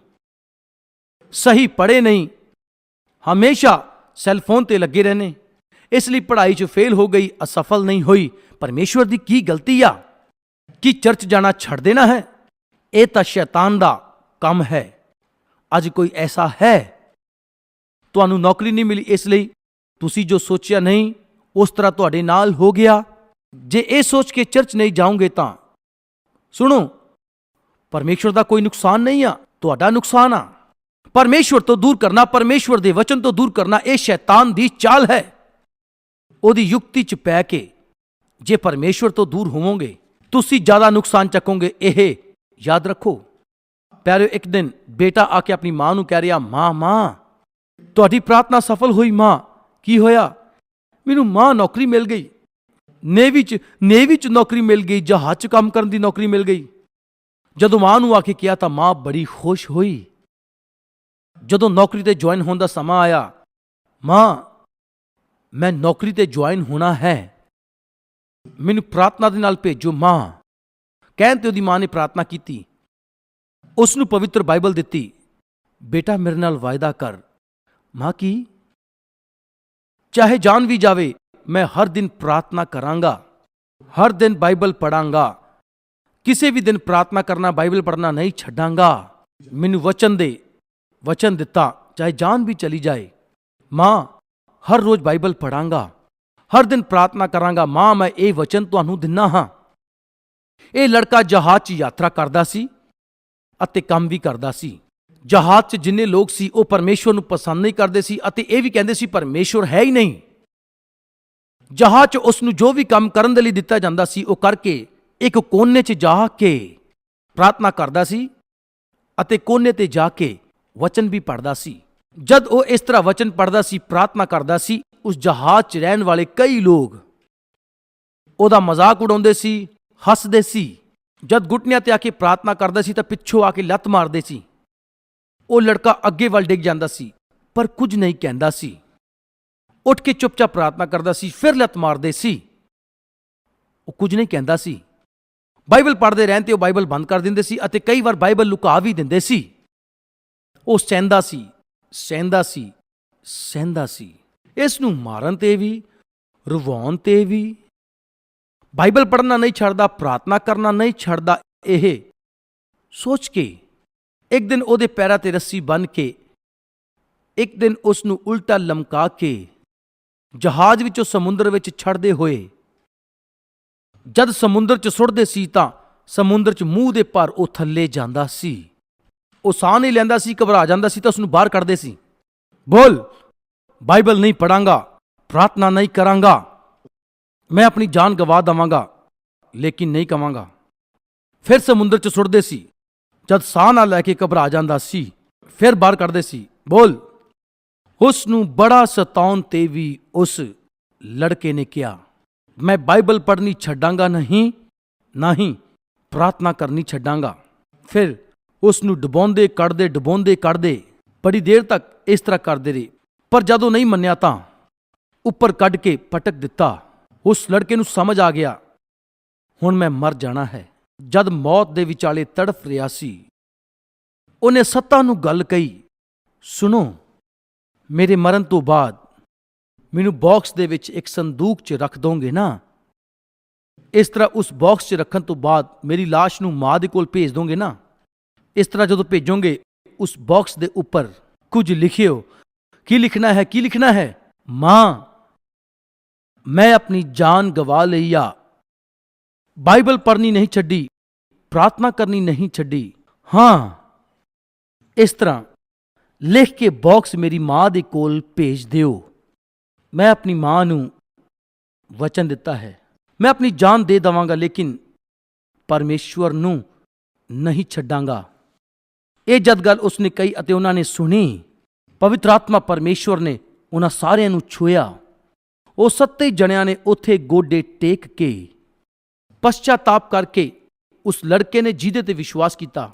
ਸਹੀ ਪੜ੍ਹੇ ਨਹੀਂ। ਹਮੇਸ਼ਾ ਸੈੱਲ ਫੋਨ ਤੇ ਲੱਗੇ ਰਹਿੰਦੇ। ਇਸ ਲਈ ਪੜ੍ਹਾਈ 'ਚ ਫੇਲ ਹੋ ਗਈ, ਅਸਫਲ ਨਹੀਂ ਹੋਈ। ਪਰਮੇਸ਼ਵਰ ਦੀ ਕੀ ਗਲਤੀ ਆ? ਕੀ ਚਰਚ ਜਾਣਾ ਛੱਡ ਦੇਣਾ ਹੈ? ਇਹ ਤਾਂ ਸ਼ੈਤਾਨ ਦਾ ਕੰਮ ਹੈ। ਅੱਜ ਕੋਈ ਐਸਾ ਹੈ? ਤੁਹਾਨੂੰ ਨੌਕਰੀ ਨਹੀਂ ਮਿਲੀ ਇਸ ਲਈ? ਤੁਸੀਂ ਜੋ ਸੋਚਿਆ ਨਹੀਂ, ਉਸ ਤਰ੍ਹਾਂ ਤੁਹਾਡੇ ਨਾਲ ਹੋ ਗਿਆ। ਜੇ ਇਹ ਸੋਚ ਕੇ ਚਰਚ ਨਹੀਂ ਜਾਓਗੇ ਤਾਂ। ਸੁਣੋ, ਪਰਮੇਸ਼ਵਰ ਦਾ ਕੋਈ ਨੁਕਸਾਨ ਨਹੀਂ ਆ, ਤੁਹਾਡਾ ਨੁਕਸਾਨ ਆ। ਪਰਮੇਸ਼ਵਰ ਤੋਂ ਦੂਰ ਕਰਨਾ, ਪਰਮੇਸ਼ਵਰ ਦੇ ਵਚਨ ਤੋਂ ਦੂਰ ਕਰਨਾ, ਇਹ ਸ਼ੈਤਾਨ ਦੀ ਚਾਲ ਹੈ। ਉਹਦੀ ਯੁਕਤੀ ਚ ਪੈ ਕੇ ਜੇ ਪਰਮੇਸ਼ਵਰ ਤੋਂ ਦੂਰ ਹੋਵੋਗੇ, ਤੁਸੀਂ ਜ਼ਿਆਦਾ ਨੁਕਸਾਨ ਚੱਕੋਗੇ, ਇਹ ਯਾਦ ਰੱਖੋ। ਪਿਆਰਿਓ, ਇੱਕ ਦਿਨ ਬੇਟਾ ਆ ਕੇ ਆਪਣੀ ਮਾਂ ਨੂੰ ਕਹਿ ਰਿਹਾ, ਮਾਂ ਮਾਂ, ਤੁਹਾਡੀ ਪ੍ਰਾਰਥਨਾ ਸਫਲ ਹੋਈ, ਮਾਂ। ਕੀ ਹੋਇਆ? ਮੈਨੂੰ ਮਾਂ ਨੌਕਰੀ ਮਿਲ ਗਈ। ਨੇਵੀ ਚ ਨੇਵੀ ਚ ਨੌਕਰੀ ਮਿਲ ਗਈ, ਜਹਾਜ਼ ਚ ਕੰਮ ਕਰਨ ਦੀ ਨੌਕਰੀ ਮਿਲ ਗਈ। ਜਦੋਂ ਮਾਂ ਨੂੰ ਆ ਕੇ ਕਿਹਾ ਤਾਂ ਮਾਂ ਬੜੀ ਖੁਸ਼ ਹੋਈ। ਜਦੋਂ ਨੌਕਰੀ ਤੇ ਜੁਆਇਨ ਹੋਣ ਦਾ ਸਮਾਂ ਆਇਆ, ਮਾਂ, ਮੈਂ ਨੌਕਰੀ ਤੇ ਜੁਆਇਨ ਹੋਣਾ ਹੈ। ਮੈਨੂੰ ਪ੍ਰਾਰਥਨਾ ਦੇ ਨਾਲ ਭੇਜੋ ਮਾਂ। ਕਹਿਣ ਤੇ ਉਹਦੀ ਮਾਂ ਨੇ ਪ੍ਰਾਰਥਨਾ ਕੀਤੀ। ਉਸ ਨੂੰ ਪਵਿੱਤਰ ਬਾਈਬਲ ਦਿੱਤੀ। ਬੇਟਾ ਮੇਰੇ ਨਾਲ ਵਾਅਦਾ ਕਰ। ਮਾਂ ਕੀ? ਚਾਹੇ ਜਾਨ ਵੀ ਜਾਵੇ, ਮੈਂ ਹਰ ਦਿਨ ਪ੍ਰਾਰਥਨਾ ਕਰਾਂਗਾ। ਹਰ ਦਿਨ ਬਾਈਬਲ ਪੜਾਂਗਾ ਕਿਸੇ ਵੀ ਦਿਨ ਪ੍ਰਾਰਥਨਾ ਕਰਨਾ ਬਾਈਬਲ ਪੜਨਾ ਨਹੀਂ ਛੱਡਾਂਗਾ। ਮੈਨੂੰ ਵਚਨ ਦੇ ਵਚਨ ਦਿੱਤਾ ਚਾਹੇ ਜਾਨ ਵੀ ਚਲੀ ਜਾਏ ਮਾਂ ਹਰ ਰੋਜ਼ ਬਾਈਬਲ ਪੜਾਂਗਾ ਹਰ ਦਿਨ ਪ੍ਰਾਰਥਨਾ ਕਰਾਂਗਾ ਮਾਂ ਮੈਂ ਇਹ ਵਚਨ ਤੁਹਾਨੂੰ ਦਿੰਨਾ ਹਾਂ ਇਹ ਲੜਕਾ ਜਹਾਜ਼ 'ਚ ਯਾਤਰਾ ਕਰਦਾ ਸੀ ਅਤੇ ਕੰਮ ਵੀ ਕਰਦਾ ਸੀ ਜਹਾਜ਼ 'ਚ ਜਿੰਨੇ ਲੋਕ ਸੀ ਉਹ ਪਰਮੇਸ਼ਵਰ ਨੂੰ ਪਸੰਦ ਨਹੀਂ ਕਰਦੇ ਸੀ ਅਤੇ ਇਹ ਵੀ ਕਹਿੰਦੇ ਸੀ ਪਰਮੇਸ਼ਵਰ ਹੈ ਹੀ ਨਹੀਂ ਜਹਾਜ਼ 'ਚ ਉਸ ਨੂੰ ਜੋ ਵੀ ਕੰਮ ਕਰਨ ਦੇ ਲਈ ਦਿੱਤਾ ਜਾਂਦਾ ਸੀ ਉਹ ਕਰਕੇ ਇੱਕ ਕੋਨੇ 'ਚ ਜਾ ਕੇ ਪ੍ਰਾਰਥਨਾ ਕਰਦਾ ਸੀ ਅਤੇ ਕੋਨੇ ਤੇ ਜਾ ਕੇ ਵਚਨ ਵੀ ਪੜਦਾ ਸੀ ਜਦ ਉਹ ਇਸ ਤਰ੍ਹਾਂ ਵਚਨ ਪੜਦਾ ਸੀ ਪ੍ਰਾਰਥਨਾ ਕਰਦਾ ਸੀ ਉਸ ਜਹਾਜ਼ 'ਚ ਰਹਿਣ ਵਾਲੇ ਕਈ ਲੋਕ ਉਹਦਾ ਮਜ਼ਾਕ ਉਡਾਉਂਦੇ ਸੀ ਹੱਸਦੇ ਸੀ ਜਦ ਗੁੱਟਨਿਆਂ ਤੇ ਆ ਕੇ ਪ੍ਰਾਰਥਨਾ ਕਰਦਾ ਸੀ ਤਾਂ ਪਿੱਛੋਂ ਆ ਕੇ ਲੱਤ ਮਾਰਦੇ ਸੀ ਉਹ ਲੜਕਾ ਅੱਗੇ ਵੱਲ ਡਿੱਗ ਜਾਂਦਾ ਸੀ ਪਰ ਕੁਝ ਨਹੀਂ ਕਹਿੰਦਾ ਸੀ ਉੱਠ ਕੇ ਚੁੱਪਚਾਪ ਪ੍ਰਾਰਥਨਾ ਕਰਦਾ ਸੀ ਫਿਰ ਲੱਤ ਮਾਰਦੇ ਸੀ ਉਹ ਕੁਝ ਨਹੀਂ ਕਹਿੰਦਾ ਸੀ ਬਾਈਬਲ ਪੜ੍ਹਦੇ ਰਹਿਣ ਤੇ ਉਹ ਬਾਈਬਲ ਬੰਦ ਕਰ ਦਿੰਦੇ ਸੀ ਅਤੇ ਕਈ ਵਾਰ ਬਾਈਬਲ ਲੁਕਾ ਵੀ ਦਿੰਦੇ ਸੀ ਉਹ ਸਹਿੰਦਾ ਸੀ ਸਹਿੰਦਾ ਸੀ ਸਹਿੰਦਾ ਸੀ। ਇਸ ਨੂੰ ਮਾਰਨ ਤੇ ਵੀ, ਰਵਾਉਣ ਤੇ ਵੀ। ਬਾਈਬਲ ਪੜ੍ਹਨਾ ਨਹੀਂ ਛੱਡਦਾ, ਪ੍ਰਾਰਥਨਾ ਕਰਨਾ ਨਹੀਂ ਛੱਡਦਾ, ਇਹ ਸੋਚ ਕੇ ਇੱਕ ਦਿਨ ਉਹਦੇ ਪੈਰਾਂ ਤੇ ਰੱਸੀ ਬੰਨ ਕੇ, ਇੱਕ ਦਿਨ ਉਸ ਨੂੰ ਉਲਟਾ ਲਮਕਾ ਕੇ ਜਹਾਜ਼ ਵਿੱਚੋਂ ਸਮੁੰਦਰ ਵਿੱਚ ਛੱਡਦੇ ਹੋਏ, ਜਦ ਸਮੁੰਦਰ 'ਚ ਸੁੱਟਦੇ ਸੀ ਤਾਂ ਸਮੁੰਦਰ 'ਚ ਮੂੰਹ ਦੇ ਪਰ ਉਹ ਥੱਲੇ ਜਾਂਦਾ ਸੀ। ਉਹ ਸਾਹ ਨਹੀਂ ਲੈਂਦਾ ਸੀ, ਘਬਰਾ ਜਾਂਦਾ ਸੀ ਤਾਂ ਉਸ ਨੂੰ ਬਾਹਰ ਕੱਢਦੇ ਸੀ। ਬੋਲ, ਬਾਈਬਲ ਨਹੀਂ ਪੜਾਂਗਾ ਪ੍ਰਾਰਥਨਾ ਨਹੀਂ ਕਰਾਂਗਾ। ਮੈਂ ਆਪਣੀ ਜਾਨ ਗਵਾ ਦਵਾਂਗਾ, ਲੇਕਿਨ ਨਹੀਂ ਕਵਾਂਗਾ। ਫਿਰ ਸਮੁੰਦਰ 'ਚ ਸੁੱਟਦੇ ਸੀ। ਜਦ ਸਾਹ ਨਾ ਲੈ ਕੇ ਘਬਰਾ ਜਾਂਦਾ ਸੀ, ਫਿਰ ਬਾਹਰ ਕੱਢਦੇ ਸੀ। ਬੋਲ ਉਸ ਨੂੰ ਬੜਾ ਸਤਾਉਣ ਤੇ ਵੀ ਉਸ ਲੜਕੇ ਨੇ ਕਿਹਾ, ਮੈਂ ਬਾਈਬਲ ਪੜ੍ਹਨੀ ਛੱਡਾਂਗਾ ਨਹੀਂ ਨਹੀਂ ਪ੍ਰਾਰਥਨਾ ਕਰਨੀ ਛੱਡਾਂਗਾ। ਫਿਰ ਉਸ ਨੂੰ ਡੁਬਾਉਂਦੇ ਕੱਢਦੇ ਡੁਬਾਉਂਦੇ ਕੱਢਦੇ। ਬੜੀ ਦੇਰ ਤੱਕ ਇਸ ਤਰ੍ਹਾਂ ਕਰਦੇ ਰਹੇ। ਪਰ ਜਦੋਂ ਨਹੀਂ ਮੰਨਿਆ ਤਾਂ ਉੱਪਰ ਕੱਢ ਕੇ ਪਟਕ ਦਿੱਤਾ। ਉਸ ਲੜਕੇ ਨੂੰ ਸਮਝ ਆ ਗਿਆ, ਹੁਣ ਮੈਂ ਮਰ ਜਾਣਾ ਹੈ। ਜਦ ਮੌਤ ਦੇ ਵਿਚਾਲੇ ਤੜਫ ਰਿਹਾ ਸੀ, ਉਹਨੇ ਸੱਤਾ ਨੂੰ ਗੱਲ ਕਹੀ, ਸੁਣੋ, ਮੇਰੇ ਮਰਨ ਤੋਂ ਬਾਅਦ ਮੈਨੂੰ ਬਾਕਸ ਦੇ ਵਿੱਚ ਇੱਕ ਸੰਦੂਕ 'ਚ ਰੱਖ ਦੋਗੇ ਨਾ? ਇਸ ਤਰ੍ਹਾਂ ਉਸ ਬਾਕਸ 'ਚ ਰੱਖਣ ਤੋਂ ਬਾਅਦ ਮੇਰੀ লাশ ਨੂੰ ਮਾਂ ਦੇ ਕੋਲ ਭੇਜ ਦੋਗੇ ਨਾ? ਇਸ ਤਰ੍ਹਾਂ ਜਦੋਂ ਭੇਜੋਗੇ, ਉਸ ਬਾਕਸ ਦੇ ਉੱਪਰ ਕੁਝ ਲਿਖਿਓ। ਕੀ ਲਿਖਣਾ ਹੈ, ਕੀ ਲਿਖਣਾ ਹੈ? ਮਾਂ, ਮੈਂ ਆਪਣੀ ਜਾਨ ਗਵਾ ਲਈ ਆ। ਬਾਈਬਲ ਪੜ੍ਹਨੀ ਨਹੀਂ ਛੱਡੀ, ਪ੍ਰਾਰਥਨਾ ਕਰਨੀ ਨਹੀਂ ਛੱਡੀ। ਹਾਂ, ਇਸ ਤਰ੍ਹਾਂ ਲਿਖ ਕੇ ਬਾਕਸ ਮੇਰੀ ਮਾਂ ਦੇ ਕੋਲ ਭੇਜ ਦਿਓ। ਮੈਂ ਆਪਣੀ ਮਾਂ ਨੂੰ ਵਚਨ ਦਿੱਤਾ ਹੈ। ਮੈਂ ਆਪਣੀ ਜਾਨ ਦੇ ਦਵਾਂਗਾ, ਲੇਕਿਨ ਪਰਮੇਸ਼ਵਰ ਨੂੰ ਨਹੀਂ ਛੱਡਾਂਗਾ। ਇਹ ਜਦ ਗੱਲ ਉਸਨੇ ਕਹੀ ਅਤੇ ਉਹਨਾਂ ਨੇ ਸੁਣੀ, ਪਵਿੱਤਰ ਆਤਮਾ ਪਰਮੇਸ਼ਵਰ ਨੇ ਉਹਨਾਂ ਸਾਰਿਆਂ ਨੂੰ ਛੂਇਆ ਉਹ ਸੱਤੇ ਜਣਿਆਂ ਨੇ ਉੱਥੇ ਗੋਡੇ ਟੇਕ ਕੇ ਪਛਤਾਤਾਪ ਕਰਕੇ ਉਸ ਲੜਕੇ ਨੇ ਜਿਹਦੇ ਤੇ ਵਿਸ਼ਵਾਸ ਕੀਤਾ,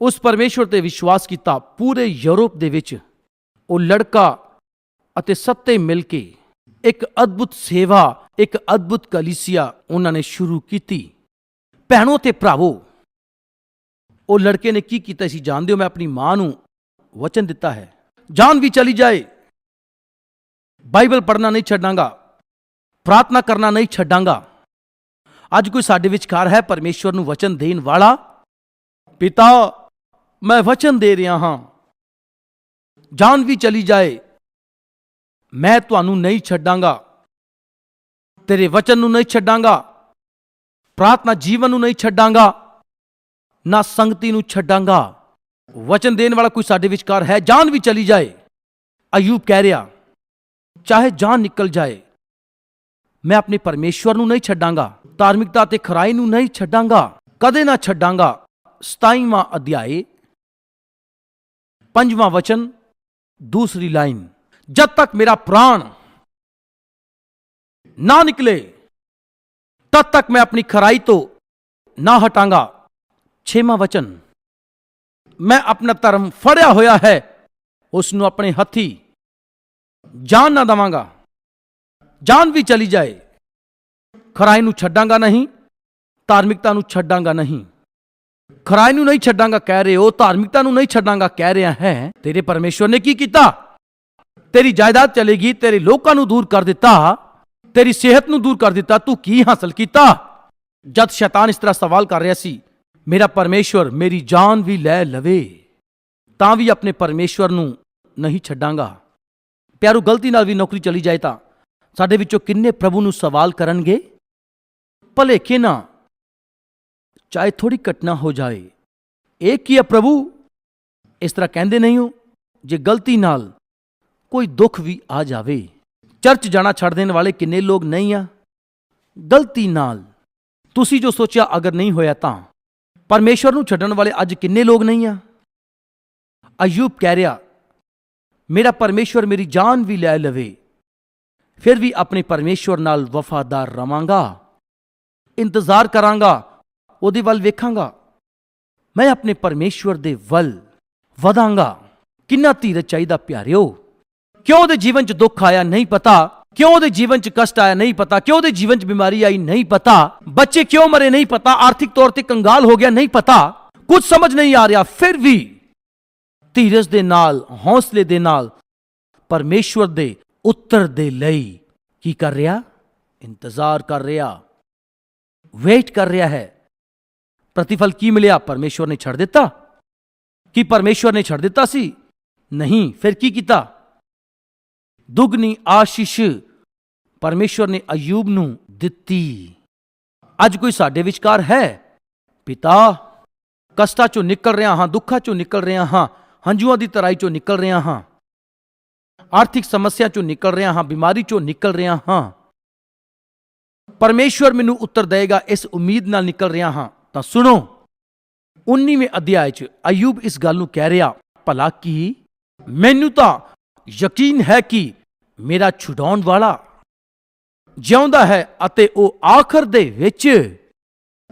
ਉਸ ਪਰਮੇਸ਼ਵਰ ਤੇ ਵਿਸ਼ਵਾਸ ਕੀਤਾ, ਪੂਰੇ ਯੂਰਪ ਦੇ ਵਿੱਚ ਉਹ ਲੜਕਾ ਅਤੇ ਸੱਤੇ ਮਿਲ ਕੇ ਇੱਕ ਅਦਭੁਤ ਸੇਵਾ, ਇੱਕ ਅਦਭੁਤ ਕਲੀਸਿਆ ਉਹਨਾਂ ਨੇ ਸ਼ੁਰੂ ਕੀਤੀ। ਭੈਣੋ ਤੇ ਭਰਾਵੋ ਉਹ ਲੜਕੇ ਨੇ ਕੀ ਕੀਤਾ ਸੀ? ਜਾਣਦੇ ਹੋ, ਮੈਂ ਆਪਣੀ ਮਾਂ ਨੂੰ ਵਚਨ ਦਿੱਤਾ ਹੈ। ਜਾਨ ਵੀ ਚਲੀ ਜਾਏ। ਬਾਈਬਲ ਪੜ੍ਹਨਾ ਨਹੀਂ ਛੱਡਾਂਗਾ। ਪ੍ਰਾਰਥਨਾ ਕਰਨਾ ਨਹੀਂ ਛੱਡਾਂਗਾ। ਅੱਜ ਕੋਈ ਸਾਡੇ ਵਿਚਕਾਰ ਹੈ ਪਰਮੇਸ਼ਵਰ ਨੂੰ ਵਚਨ ਦੇਣ ਵਾਲਾ? ਪਿਤਾ, ਮੈਂ ਵਚਨ ਦੇ ਰਿਹਾ ਹਾਂ। ਜਾਨ ਵੀ ਚਲੀ ਜਾਏ। ਮੈਂ ਤੁਹਾਨੂੰ ਨਹੀਂ ਛੱਡਾਂਗਾ। ਤੇਰੇ ਵਚਨ ਨੂੰ ਨਹੀਂ ਛੱਡਾਂਗਾ। ਪ੍ਰਾਰਥਨਾ ਜੀਵਨ ਨੂੰ ਨਹੀਂ ਛੱਡਾਂਗਾ। ਨਾ ਸੰਗਤੀ ਨੂੰ ਛੱਡਾਂਗਾ। ਵਚਨ ਦੇਣ ਵਾਲਾ ਕੋਈ ਸਾਡੇ ਵਿਚਕਾਰ ਹੈ, ਜਾਨ ਵੀ ਚਲੀ ਜਾਏ। ਅਯੂਬ ਕਹਿ ਰਿਹਾ, ਚਾਹੇ ਜਾਨ ਨਿਕਲ ਜਾਏ, ਮੈਂ ਆਪਣੇ ਪਰਮੇਸ਼ਵਰ ਨੂੰ ਨਹੀਂ ਛੱਡਾਂਗਾ, ਧਾਰਮਿਕਤਾ ਤੇ ਖਰਾਈ ਨੂੰ ਨਹੀਂ ਛੱਡਾਂਗਾ, ਕਦੇ ਨਾ ਛੱਡਾਂਗਾ। 27ਵਾਂ ਅਧਿਆਏ, ਪੰਜਵਾਂ ਵਚਨ, ਦੂਸਰੀ ਲਾਈਨ, ਜਦ ਤੱਕ ਮੇਰਾ ਪ੍ਰਾਣ ਨਾ ਨਿਕਲੇ, ਤਦ ਤੱਕ ਮੈਂ ਆਪਣੀ ਖਰਾਈ ਤੋਂ ਨਾ ਹਟਾਂਗਾ। ਛੇਵਾਂ ਵਚਨ। ਮੈਂ ਆਪਣਾ ਧਰਮ ਫੜਿਆ ਹੋਇਆ ਹੈ ਉਸ ਨੂੰ ਆਪਣੇ ਹੱਥੀ ਜਾਨ ਨਾ ਦਵਾਂਗਾ। ਜਾਨ ਵੀ ਚਲੀ ਜਾਏ। ਖਰਾਈ ਨੂੰ ਛੱਡਾਂਗਾ ਨਹੀਂ, ਧਾਰਮਿਕਤਾ ਨੂੰ ਛੱਡਾਂਗਾ ਨਹੀਂ। ਖਰਾਈ ਨੂੰ ਨਹੀਂ ਛੱਡਾਂਗਾ ਕਹਿ ਰਹੇ ਹੋ, ਧਾਰਮਿਕਤਾ ਨੂੰ ਨਹੀਂ ਛੱਡਾਂਗਾ ਕਹਿ ਰਿਹਾ ਹੈ। ਤੇਰੇ ਪਰਮੇਸ਼ਵਰ ਨੇ ਕੀ ਕੀਤਾ? ਤੇਰੀ ਜਾਇਦਾਦ ਚਲੇਗੀ, ਤੇਰੇ ਲੋਕਾਂ ਨੂੰ ਦੂਰ ਕਰ ਦਿੱਤਾ, ਤੇਰੀ ਸਿਹਤ ਨੂੰ ਦੂਰ ਕਰ ਦਿੱਤਾ, ਤੂੰ ਕੀ ਹਾਸਲ ਕੀਤਾ? ਜਦ ਸ਼ੈਤਾਨ ਇਸ ਤਰ੍ਹਾਂ ਸਵਾਲ ਕਰ ਰਿਹਾ ਸੀ ਮੇਰਾ ਪਰਮੇਸ਼ਵਰ ਮੇਰੀ ਜਾਨ ਵੀ ਲੈ ਲਵੇ, ਤਾਂ ਵੀ ਆਪਣੇ ਪਰਮੇਸ਼ਵਰ ਨੂੰ ਨਹੀਂ ਛੱਡਾਂਗਾ। ਪਿਆਰੂ, ਗਲਤੀ ਨਾਲ ਵੀ ਨੌਕਰੀ ਚਲੀ ਜਾਏ ਤਾਂ ਸਾਡੇ ਵਿੱਚੋਂ ਕਿੰਨੇ ਪ੍ਰਭੂ ਨੂੰ ਸਵਾਲ ਕਰਨਗੇ? ਭਲੇਖੇ ਨਾ, ਚਾਹੇ ਥੋੜੀ ਘਟਨਾ ਹੋ ਜਾਏ। ਇਹ ਕੀ ਹੈ ਪ੍ਰਭੂ? ਇਸ ਤਰ੍ਹਾਂ ਕਹਿੰਦੇ ਨਹੀਂ ਹੋ, ਜੇ ਗਲਤੀ ਨਾਲ ਕੋਈ ਦੁੱਖ ਵੀ ਆ ਜਾਵੇ। ਚਰਚ ਜਾਣਾ ਛੱਡ ਦੇਣ ਵਾਲੇ ਕਿੰਨੇ ਲੋਕ ਨਹੀਂ ਆ? ਗਲਤੀ ਨਾਲ। ਤੁਸੀਂ ਜੋ ਸੋਚਿਆ ਅਗਰ ਨਹੀਂ ਹੋਇਆ ਤਾਂ। ਪਰਮੇਸ਼ਵਰ ਨੂੰ ਛੱਡਣ ਵਾਲੇ ਅੱਜ ਕਿੰਨੇ ਲੋਕ ਨਹੀਂ ਆ? ਅਯੂਬ ਕਹਿ ਰਿਹਾ, ਮੇਰਾ ਪਰਮੇਸ਼ਵਰ ਮੇਰੀ ਜਾਨ ਵੀ ਲੈ ਲਵੇ, ਫਿਰ ਵੀ ਆਪਣੇ ਪਰਮੇਸ਼ਵਰ ਨਾਲ ਵਫਾਦਾਰ ਰਵਾਂਗਾ, ਇੰਤਜ਼ਾਰ ਕਰਾਂਗਾ, ਉਹਦੇ ਵੱਲ ਵੇਖਾਂਗਾ। ਮੈਂ ਆਪਣੇ ਪਰਮੇਸ਼ਵਰ ਦੇ ਵੱਲ ਵਧਾਂਗਾ। ਕਿੰਨਾ ਧੀਰਜ ਚਾਹੀਦਾ ਪਿਆਰਿਓ? ਕਿਉਂ ਉਹਦੇ ਜੀਵਨ 'ਚ ਦੁੱਖ ਆਇਆ? ਨਹੀਂ ਪਤਾ। ਕਿਉਂ ਉਹਦੇ ਜੀਵਨ 'ਚ ਕਸ਼ਟ ਆਇਆ ਨਹੀਂ ਪਤਾ? ਕਿਉਂ ਉਹਦੇ ਜੀਵਨ 'ਚ ਬਿਮਾਰੀ ਆਈ ਨਹੀਂ ਪਤਾ? ਬੱਚੇ ਕਿਉਂ ਮਰੇ ਨਹੀਂ ਪਤਾ? ਆਰਥਿਕ ਤੌਰ ਤੇ ਕੰਗਾਲ ਹੋ ਗਿਆ ਨਹੀਂ ਪਤਾ? ਕੁਝ ਸਮਝ ਨਹੀਂ ਆ ਰਿਹਾ। ਫਿਰ ਵੀ ਧੀਰਜ ਦੇ ਨਾਲ, ਹੌਸਲੇ ਦੇ ਨਾਲ, ਪਰਮੇਸ਼ਵਰ ਦੇ ਉੱਤਰ ਦੇ ਲਈ ਕੀ ਕਰ ਰਿਹਾ? ਇੰਤਜ਼ਾਰ ਕਰ ਰਿਹਾ। ਵੇਟ ਕਰ ਰਿਹਾ ਹੈ। ਪ੍ਰਤੀਫਲ ਕੀ ਮਿਲਿਆ? ਪਰਮੇਸ਼ਵਰ ਨੇ ਛੱਡ ਦਿੱਤਾ? ਕੀ ਪਰਮੇਸ਼ਵਰ ਨੇ ਛੱਡ ਦਿੱਤਾ ਸੀ? ਨਹੀਂ। ਫਿਰ ਕੀ ਕੀਤਾ? ਦੁਗਨੀ ਆਸ਼ੀਸ਼ ਪਰਮੇਸ਼ਵਰ ਨੇ ਅਯੂਬ ਨੂੰ ਦਿੱਤੀ। ਅੱਜ ਕੋਈ ਸਾਡੇ ਵਿਚਕਾਰ ਹੈ? ਪਿਤਾ, ਕਸ਼ਟਾਂ ਚੋਂ ਨਿਕਲ ਰਿਹਾ ਹਾਂ, ਦੁੱਖਾਂ ਚੋਂ ਨਿਕਲ ਰਿਹਾ ਹਾਂ, ਹੰਝੂਆਂ ਦੀ ਤਰਾਈ ਚੋਂ ਨਿਕਲ ਰਿਹਾ ਹਾਂ, ਆਰਥਿਕ ਸਮੱਸਿਆ ਚੋਂ ਨਿਕਲ ਰਿਹਾ ਹਾਂ, ਬਿਮਾਰੀ ਚੋਂ ਨਿਕਲ ਰਿਹਾ ਹਾਂ। ਪਰਮੇਸ਼ਵਰ ਮੈਨੂੰ ਉੱਤਰ ਦੇਵੇਗਾ, ਇਸ ਉਮੀਦ ਨਾਲ ਨਿਕਲ ਰਿਹਾ ਹਾਂ। ਤਾਂ ਸੁਣੋ 19ਵੇਂ ਅਧਿਆਇ 'ਚ ਅਯੂਬ ਇਸ ਗੱਲ ਨੂੰ ਕਹਿ ਰਿਹਾ, ਭਲਾ ਕੀ? ਮੈਨੂੰ ਤਾਂ ਯਕੀਨ ਹੈ ਕਿ ਮੇਰਾ ਛੁਡਾਉਣ ਵਾਲਾ ਜਿਉਂਦਾ ਹੈ ਅਤੇ ਉਹ ਆਖਰ ਦੇ ਵਿੱਚ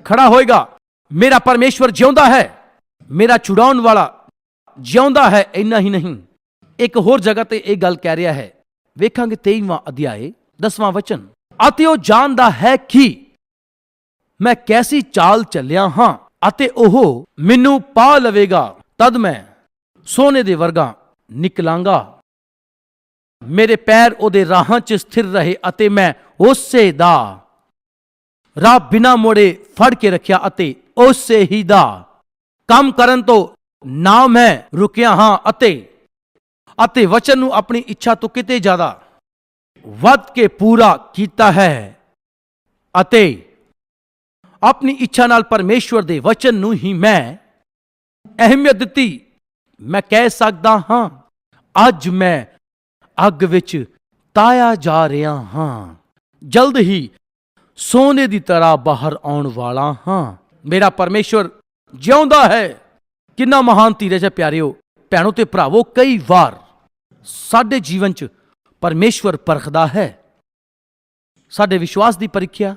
ਖੜਾ ਹੋਏਗਾ। ਮੇਰਾ ਪਰਮੇਸ਼ਵਰ ਜਿਉਂਦਾ ਹੈ। ਮੇਰਾ ਛੁਡਾਉਣ ਵਾਲਾ ਜਿਉਂਦਾ ਹੈ। ਇੰਨਾ ਹੀ ਨਹੀਂ। ਇੱਕ ਹੋਰ ਜਗ੍ਹਾ ਤੇ ਇਹ ਗੱਲ ਕਹਿ ਰਿਹਾ ਹੈ। ਵੇਖਾਂਗੇ 23ਵਾਂ ਅਧਿਆਏ 10ਵਾਂ ਵਚਨ। ਅਤੇ ਉਹ ਜਾਣਦਾ ਹੈ ਕਿ ਮੈਂ ਕੈਸੀ ਚਾਲ ਚੱਲਿਆ ਹਾਂ ਅਤੇ ਉਹ ਮੈਨੂੰ ਪਾ ਲਵੇਗਾ। ਤਦ ਮੈਂ ਸੋਨੇ ਦੇ ਵਰਗਾ ਨਿਕਲਾਂਗਾ। ਮੇਰੇ ਪੈਰ ਉਹਦੇ ਰਾਹਾਂ 'ਚ ਸਥਿਰ ਰਹੇ ਅਤੇ ਮੈਂ ਉਸੇ ਦਾ ਰਾਹ ਬਿਨਾ ਮੋੜੇ ਫੜ ਕੇ ਰੱਖਿਆ ਅਤੇ ਉਸੇ ਹੀ ਦਾ ਕੰਮ ਕਰਨ ਤੋਂ ਨਾ ਮੈਂ ਰੁਕਿਆ ਹਾਂ ਅਤੇ ਅਤੇ ਵਚਨ ਨੂੰ ਆਪਣੀ ਇੱਛਾ ਤੋਂ ਕਿਤੇ ਜ਼ਿਆਦਾ ਵੱਧ ਕੇ ਪੂਰਾ ਕੀਤਾ ਹੈ ਅਤੇ ਆਪਣੀ ਇੱਛਾ ਨਾਲ ਪਰਮੇਸ਼ਵਰ ਦੇ ਵਚਨ ਨੂੰ ਹੀ ਮੈਂ ਅਹਿਮੀਅਤ ਦਿੱਤੀ। ਮੈਂ ਕਹਿ ਸਕਦਾ ਹਾਂ, ਅੱਜ ਮੈਂ ਅੱਗ ਵਿੱਚ ਤਾਇਆ ਜਾ ਰਿਹਾ ਹਾਂ। ਜਲਦ ਹੀ ਸੋਨੇ ਦੀ ਤਰ੍ਹਾਂ ਬਾਹਰ ਆਉਣ ਵਾਲਾ ਹਾਂ। ਮੇਰਾ ਪਰਮੇਸ਼ਵਰ ਜਿਉਂਦਾ ਹੈ। ਕਿੰਨਾ ਮਹਾਨ ਧੀਰਜ ਹੈ ਪਿਆਰਿਓ। ਭੈਣੋ ਤੇ ਭਰਾਵੋ, ਕਈ ਵਾਰ ਸਾਡੇ ਜੀਵਨ 'ਚ ਪਰਮੇਸ਼ਵਰ ਪਰਖਦਾ ਹੈ। ਸਾਡੇ ਵਿਸ਼ਵਾਸ ਦੀ ਪਰੀਖਿਆ,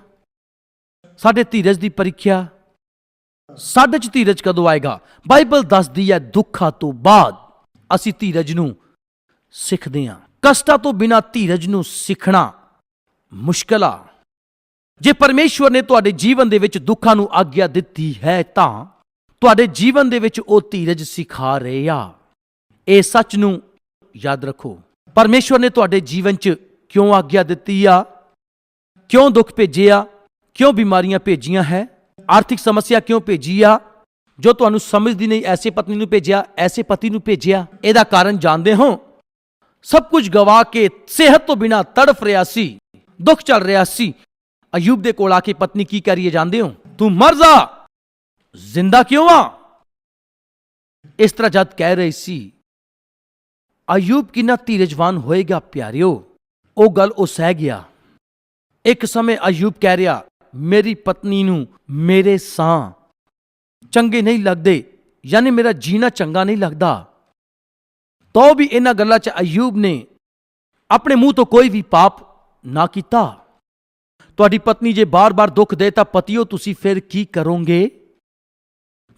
ਸਾਡੇ ਧੀਰਜ ਦੀ ਪਰੀਖਿਆ, ਸਾਡੇ 'ਚ ਧੀਰਜ ਕਦੋਂ ਆਏਗਾ? ਬਾਈਬਲ ਦੱਸਦੀ ਹੈ ਦੁੱਖਾਂ ਤੋਂ ਬਾਅਦ ਅਸੀਂ ਧੀਰਜ ਨੂੰ ਸਿੱਖਦੇ ਹਾਂ। ਕਸ਼ਟਾਂ ਤੋਂ ਬਿਨਾ ਧੀਰਜ ਨੂੰ ਸਿੱਖਣਾ ਮੁਸ਼ਕਲ ਆ। ਜੇ ਪਰਮੇਸ਼ਵਰ ਨੇ ਤੁਹਾਡੇ ਜੀਵਨ ਦੇ ਵਿੱਚ ਦੁੱਖਾਂ ਨੂੰ ਆਗਿਆ ਦਿੱਤੀ ਹੈ, ਤਾਂ ਤੁਹਾਡੇ ਜੀਵਨ ਦੇ ਵਿੱਚ ਉਹ ਧੀਰਜ ਸਿਖਾ ਰਹੇ ਆ। ਇਹ ਸੱਚ ਨੂੰ ਯਾਦ ਰੱਖੋ। ਪਰਮੇਸ਼ਵਰ ਨੇ ਤੁਹਾਡੇ ਜੀਵਨ 'ਚ ਕਿਉਂ ਆਗਿਆ ਦਿੱਤੀ ਆ? ਕਿਉਂ ਦੁੱਖ ਭੇਜਿਆ ਕਿਉਂ ਬਿਮਾਰੀਆਂ ਭੇਜੀਆਂ ਹੈ? ਆਰਥਿਕ ਸਮੱਸਿਆ ਕਿਉਂ ਭੇਜੀ ਆ? ਜੋ ਤੁਹਾਨੂੰ ਸਮਝਦੀ ਨਹੀਂ, ਐਸੇ ਪਤਨੀ ਨੂੰ ਭੇਜਿਆ, ਐਸੇ ਪਤੀ ਨੂੰ ਭੇਜਿਆ, ਇਹਦਾ ਕਾਰਨ ਜਾਣਦੇ ਹੋ? ਸਭ ਕੁਝ ਗਵਾ ਕੇ ਸਿਹਤ ਤੋਂ ਬਿਨਾ ਤੜਫ ਰਿਹਾ ਸੀ, ਦੁੱਖ ਚੱਲ ਰਿਹਾ ਸੀ। ਅਯੂਬ ਦੇ ਕੋਲ ਆ ਕੇ ਪਤਨੀ ਕੀ ਕਰੀਏ ਜਾਂਦੇ ਹੋ ਤੂੰ ਮਰ ਜਾ। ਜ਼ਿੰਦਾ ਕਿਉਂ ਆ? ਇਸ ਤਰ੍ਹਾਂ ਜਦ ਕਹਿ ਰਹੀ ਸੀ, ਅਯੂਬ ਕਿੰਨਾ ਧੀਰਜਵਾਨ ਹੋਏਗਾ ਪਿਆਰਿਓ। ਉਹ ਗੱਲ ਉਹ ਸਹਿ ਗਿਆ। ਇੱਕ ਸਮੇਂ ਅਯੂਬ ਕਹਿ ਰਿਹਾ, ਮੇਰੀ ਪਤਨੀ ਨੂੰ ਮੇਰੇ ਸਾਹ ਚੰਗੇ ਨਹੀਂ ਲੱਗਦੇ, ਯਾਨੀ ਮੇਰਾ ਜੀਣਾ ਚੰਗਾ ਨਹੀਂ ਲੱਗਦਾ। ਤੋ ਵੀ ਇਹਨਾਂ ਗੱਲਾਂ 'ਚ ਅਯੂਬ ਨੇ ਆਪਣੇ ਮੂੰਹ ਤੋਂ ਕੋਈ ਵੀ ਪਾਪ ਨਾ ਕੀਤਾ। ਤੁਹਾਡੀ ਪਤਨੀ ਜੇ ਬਾਰ-ਬਾਰ ਦੁੱਖ ਦੇ ਤਾਂ ਪਤੀਓ ਤੁਸੀਂ ਫਿਰ ਕੀ ਕਰੋਗੇ?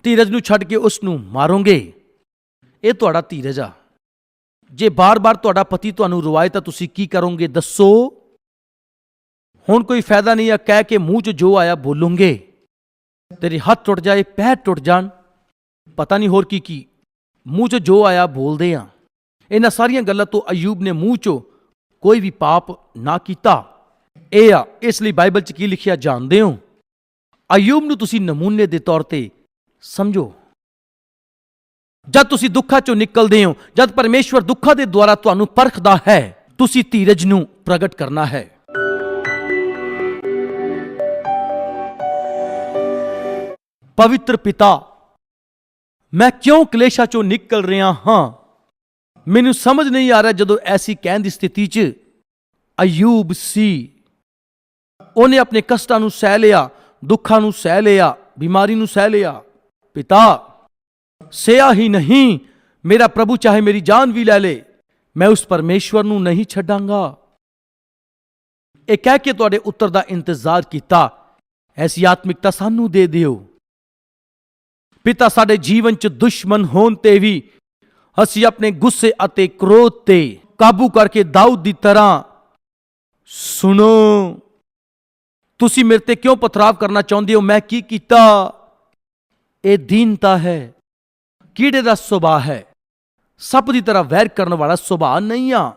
ਧੀਰਜ ਨੂੰ ਛੱਡ ਕੇ ਉਸ ਨੂੰ ਮਾਰੋਗੇ। ਇਹ ਤੁਹਾਡਾ ਧੀਰਜ ਆ। ਜੇ ਬਾਰ-ਬਾਰ ਤੁਹਾਡਾ ਪਤੀ ਤੁਹਾਨੂੰ ਰਵਾਏ ਤਾਂ ਤੁਸੀਂ ਕੀ ਕਰੋਗੇ ਦੱਸੋ? ਹੁਣ ਕੋਈ ਫਾਇਦਾ ਨਹੀਂ ਆ ਕਹਿ ਕੇ ਮੂੰਹ 'ਚ ਜੋ ਆਇਆ ਬੋਲੋਗੇ। ਤੇਰੇ ਹੱਥ ਟੁੱਟ ਜਾਏ, ਪੈਰ ਟੁੱਟ ਜਾਣ। ਪਤਾ ਨਹੀਂ ਹੋਰ ਕੀ ਕੀ ਮੂੰਹ 'ਚ ਜੋ ਆਇਆ ਬੋਲਦੇ ਆ। ਇਹਨਾਂ ਸਾਰੀਆਂ ਗੱਲਾਂ ਤੋਂ ਅਯੂਬ ਨੇ ਮੂੰਹ 'ਚੋਂ ਕੋਈ ਵੀ ਪਾਪ ਨਾ ਕੀਤਾ। ਇਹ ਆ, ਇਸ ਲਈ ਬਾਈਬਲ 'ਚ ਕੀ ਲਿਖਿਆ ਜਾਣਦੇ ਹੋ? ਅਯੂਬ ਨੂੰ ਤੁਸੀਂ ਨਮੂਨੇ ਦੇ ਤੌਰ ਤੇ ਸਮਝੋ। ਜਦ ਤੁਸੀਂ ਦੁੱਖਾਂ 'ਚੋਂ ਨਿਕਲਦੇ ਹੋ, ਜਦ ਪਰਮੇਸ਼ਵਰ ਦੁੱਖਾਂ ਦੇ ਦੁਆਰਾ ਤੁਹਾਨੂੰ ਪਰਖਦਾ ਹੈ, ਤੁਸੀਂ ਧੀਰਜ ਨੂੰ ਪ੍ਰਗਟ ਕਰਨਾ ਹੈ। ਪਵਿੱਤਰ ਪਿਤਾ, ਮੈਂ ਕਿਉਂ ਕਲੇਸ਼ਾਂ ਚੋਂ ਨਿਕਲ ਰਿਹਾ ਹਾਂ? ਮੈਨੂੰ ਸਮਝ ਨਹੀਂ ਆ ਰਿਹਾ ਜਦੋਂ ਐਸੀ ਕਹਿਣ ਦੀ ਸਥਿਤੀ 'ਚ ਅਯੂਬ ਸੀ। ਉਹਨੇ ਆਪਣੇ ਕਸ਼ਟਾਂ ਨੂੰ ਸਹਿ ਲਿਆ, ਦੁੱਖਾਂ ਨੂੰ ਸਹਿ ਲਿਆ, ਬਿਮਾਰੀ ਨੂੰ ਸਹਿ ਲਿਆ। ਪਿਤਾ, ਸਿਆ ਹੀ ਨਹੀਂ, ਮੇਰਾ ਪ੍ਰਭੂ ਚਾਹੇ ਮੇਰੀ ਜਾਨ ਵੀ ਲੈ ਲੇ, ਮੈਂ ਉਸ ਪਰਮੇਸ਼ਵਰ ਨੂੰ ਨਹੀਂ ਛੱਡਾਂਗਾ। ਇਹ ਕਹਿ ਕੇ ਤੁਹਾਡੇ ਉੱਤਰ ਦਾ ਇੰਤਜ਼ਾਰ ਕੀਤਾ। ਐਸੀ ਆਤਮਿਕਤਾ ਸਾਨੂੰ ਦੇ ਦਿਓ। ਪਿਤਾ, ਸਾਡੇ ਜੀਵਨ 'ਚ ਦੁਸ਼ਮਣ ਹੋਣ ਤੇ ਵੀ ਅਸੀਂ ਆਪਣੇ ਗੁੱਸੇ ਅਤੇ ਕ੍ਰੋਧ ਤੇ ਕਾਬੂ ਕਰਕੇ ਦਾਊਦ ਦੀ ਤਰ੍ਹਾਂ ਸੁਣੋ। ਤੁਸੀਂ ਮੇਰੇ ਤੇ ਕਿਉਂ ਪਥਰਾਵ ਕਰਨਾ ਚਾਹੁੰਦੇ ਹੋ? ਮੈਂ ਕੀ ਕੀਤਾ? ਇਹ ਦੀਨਤਾ ਹੈ, ਕੀੜੇ ਦਾ ਸੁਭਾਅ ਹੈ। ਸੱਪ ਦੀ ਤਰ੍ਹਾਂ ਵੈਰ ਕਰਨ ਵਾਲਾ ਸੁਭਾਅ ਨਹੀਂ ਆ।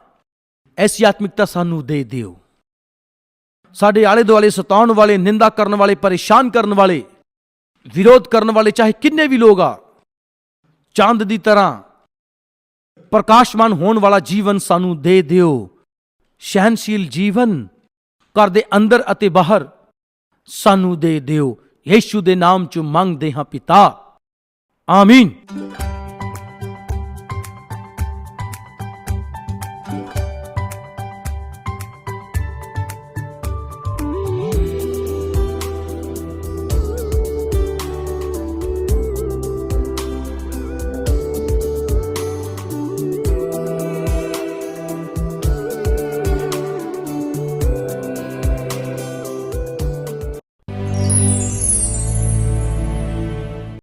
ਐਸੀ ਆਤਮਿਕਤਾ ਸਾਨੂੰ ਦੇ ਦਿਓ। ਸਾਡੇ ਆਲੇ ਦੁਆਲੇ ਸਤਾਉਣ ਵਾਲੇ, ਨਿੰਦਾ ਕਰਨ ਵਾਲੇ, ਪਰੇਸ਼ਾਨ ਕਰਨ ਵਾਲੇ, ਵਿਰੋਧ ਕਰਨ ਵਾਲੇ, ਚਾਹੇ ਕਿੰਨੇ ਵੀ ਲੋਕ ਆ, ਚੰਦ ਦੀ ਤਰ੍ਹਾਂ ਪ੍ਰਕਾਸ਼ਮਾਨ ਹੋਣ ਵਾਲਾ ਜੀਵਨ ਸਾਨੂੰ ਦੇ ਦਿਓ। ਸਹਿਨਸ਼ੀਲ ਜੀਵਨ ਘਰ ਦੇ ਅੰਦਰ ਅਤੇ ਬਾਹਰ ਸਾਨੂੰ ਦੇ ਦਿਓ। ਯੀਸ਼ੂ ਦੇ ਨਾਮ ਚ ਮੰਗਦੇ ਹਾਂ ਪਿਤਾ। ਆਮੀਨ।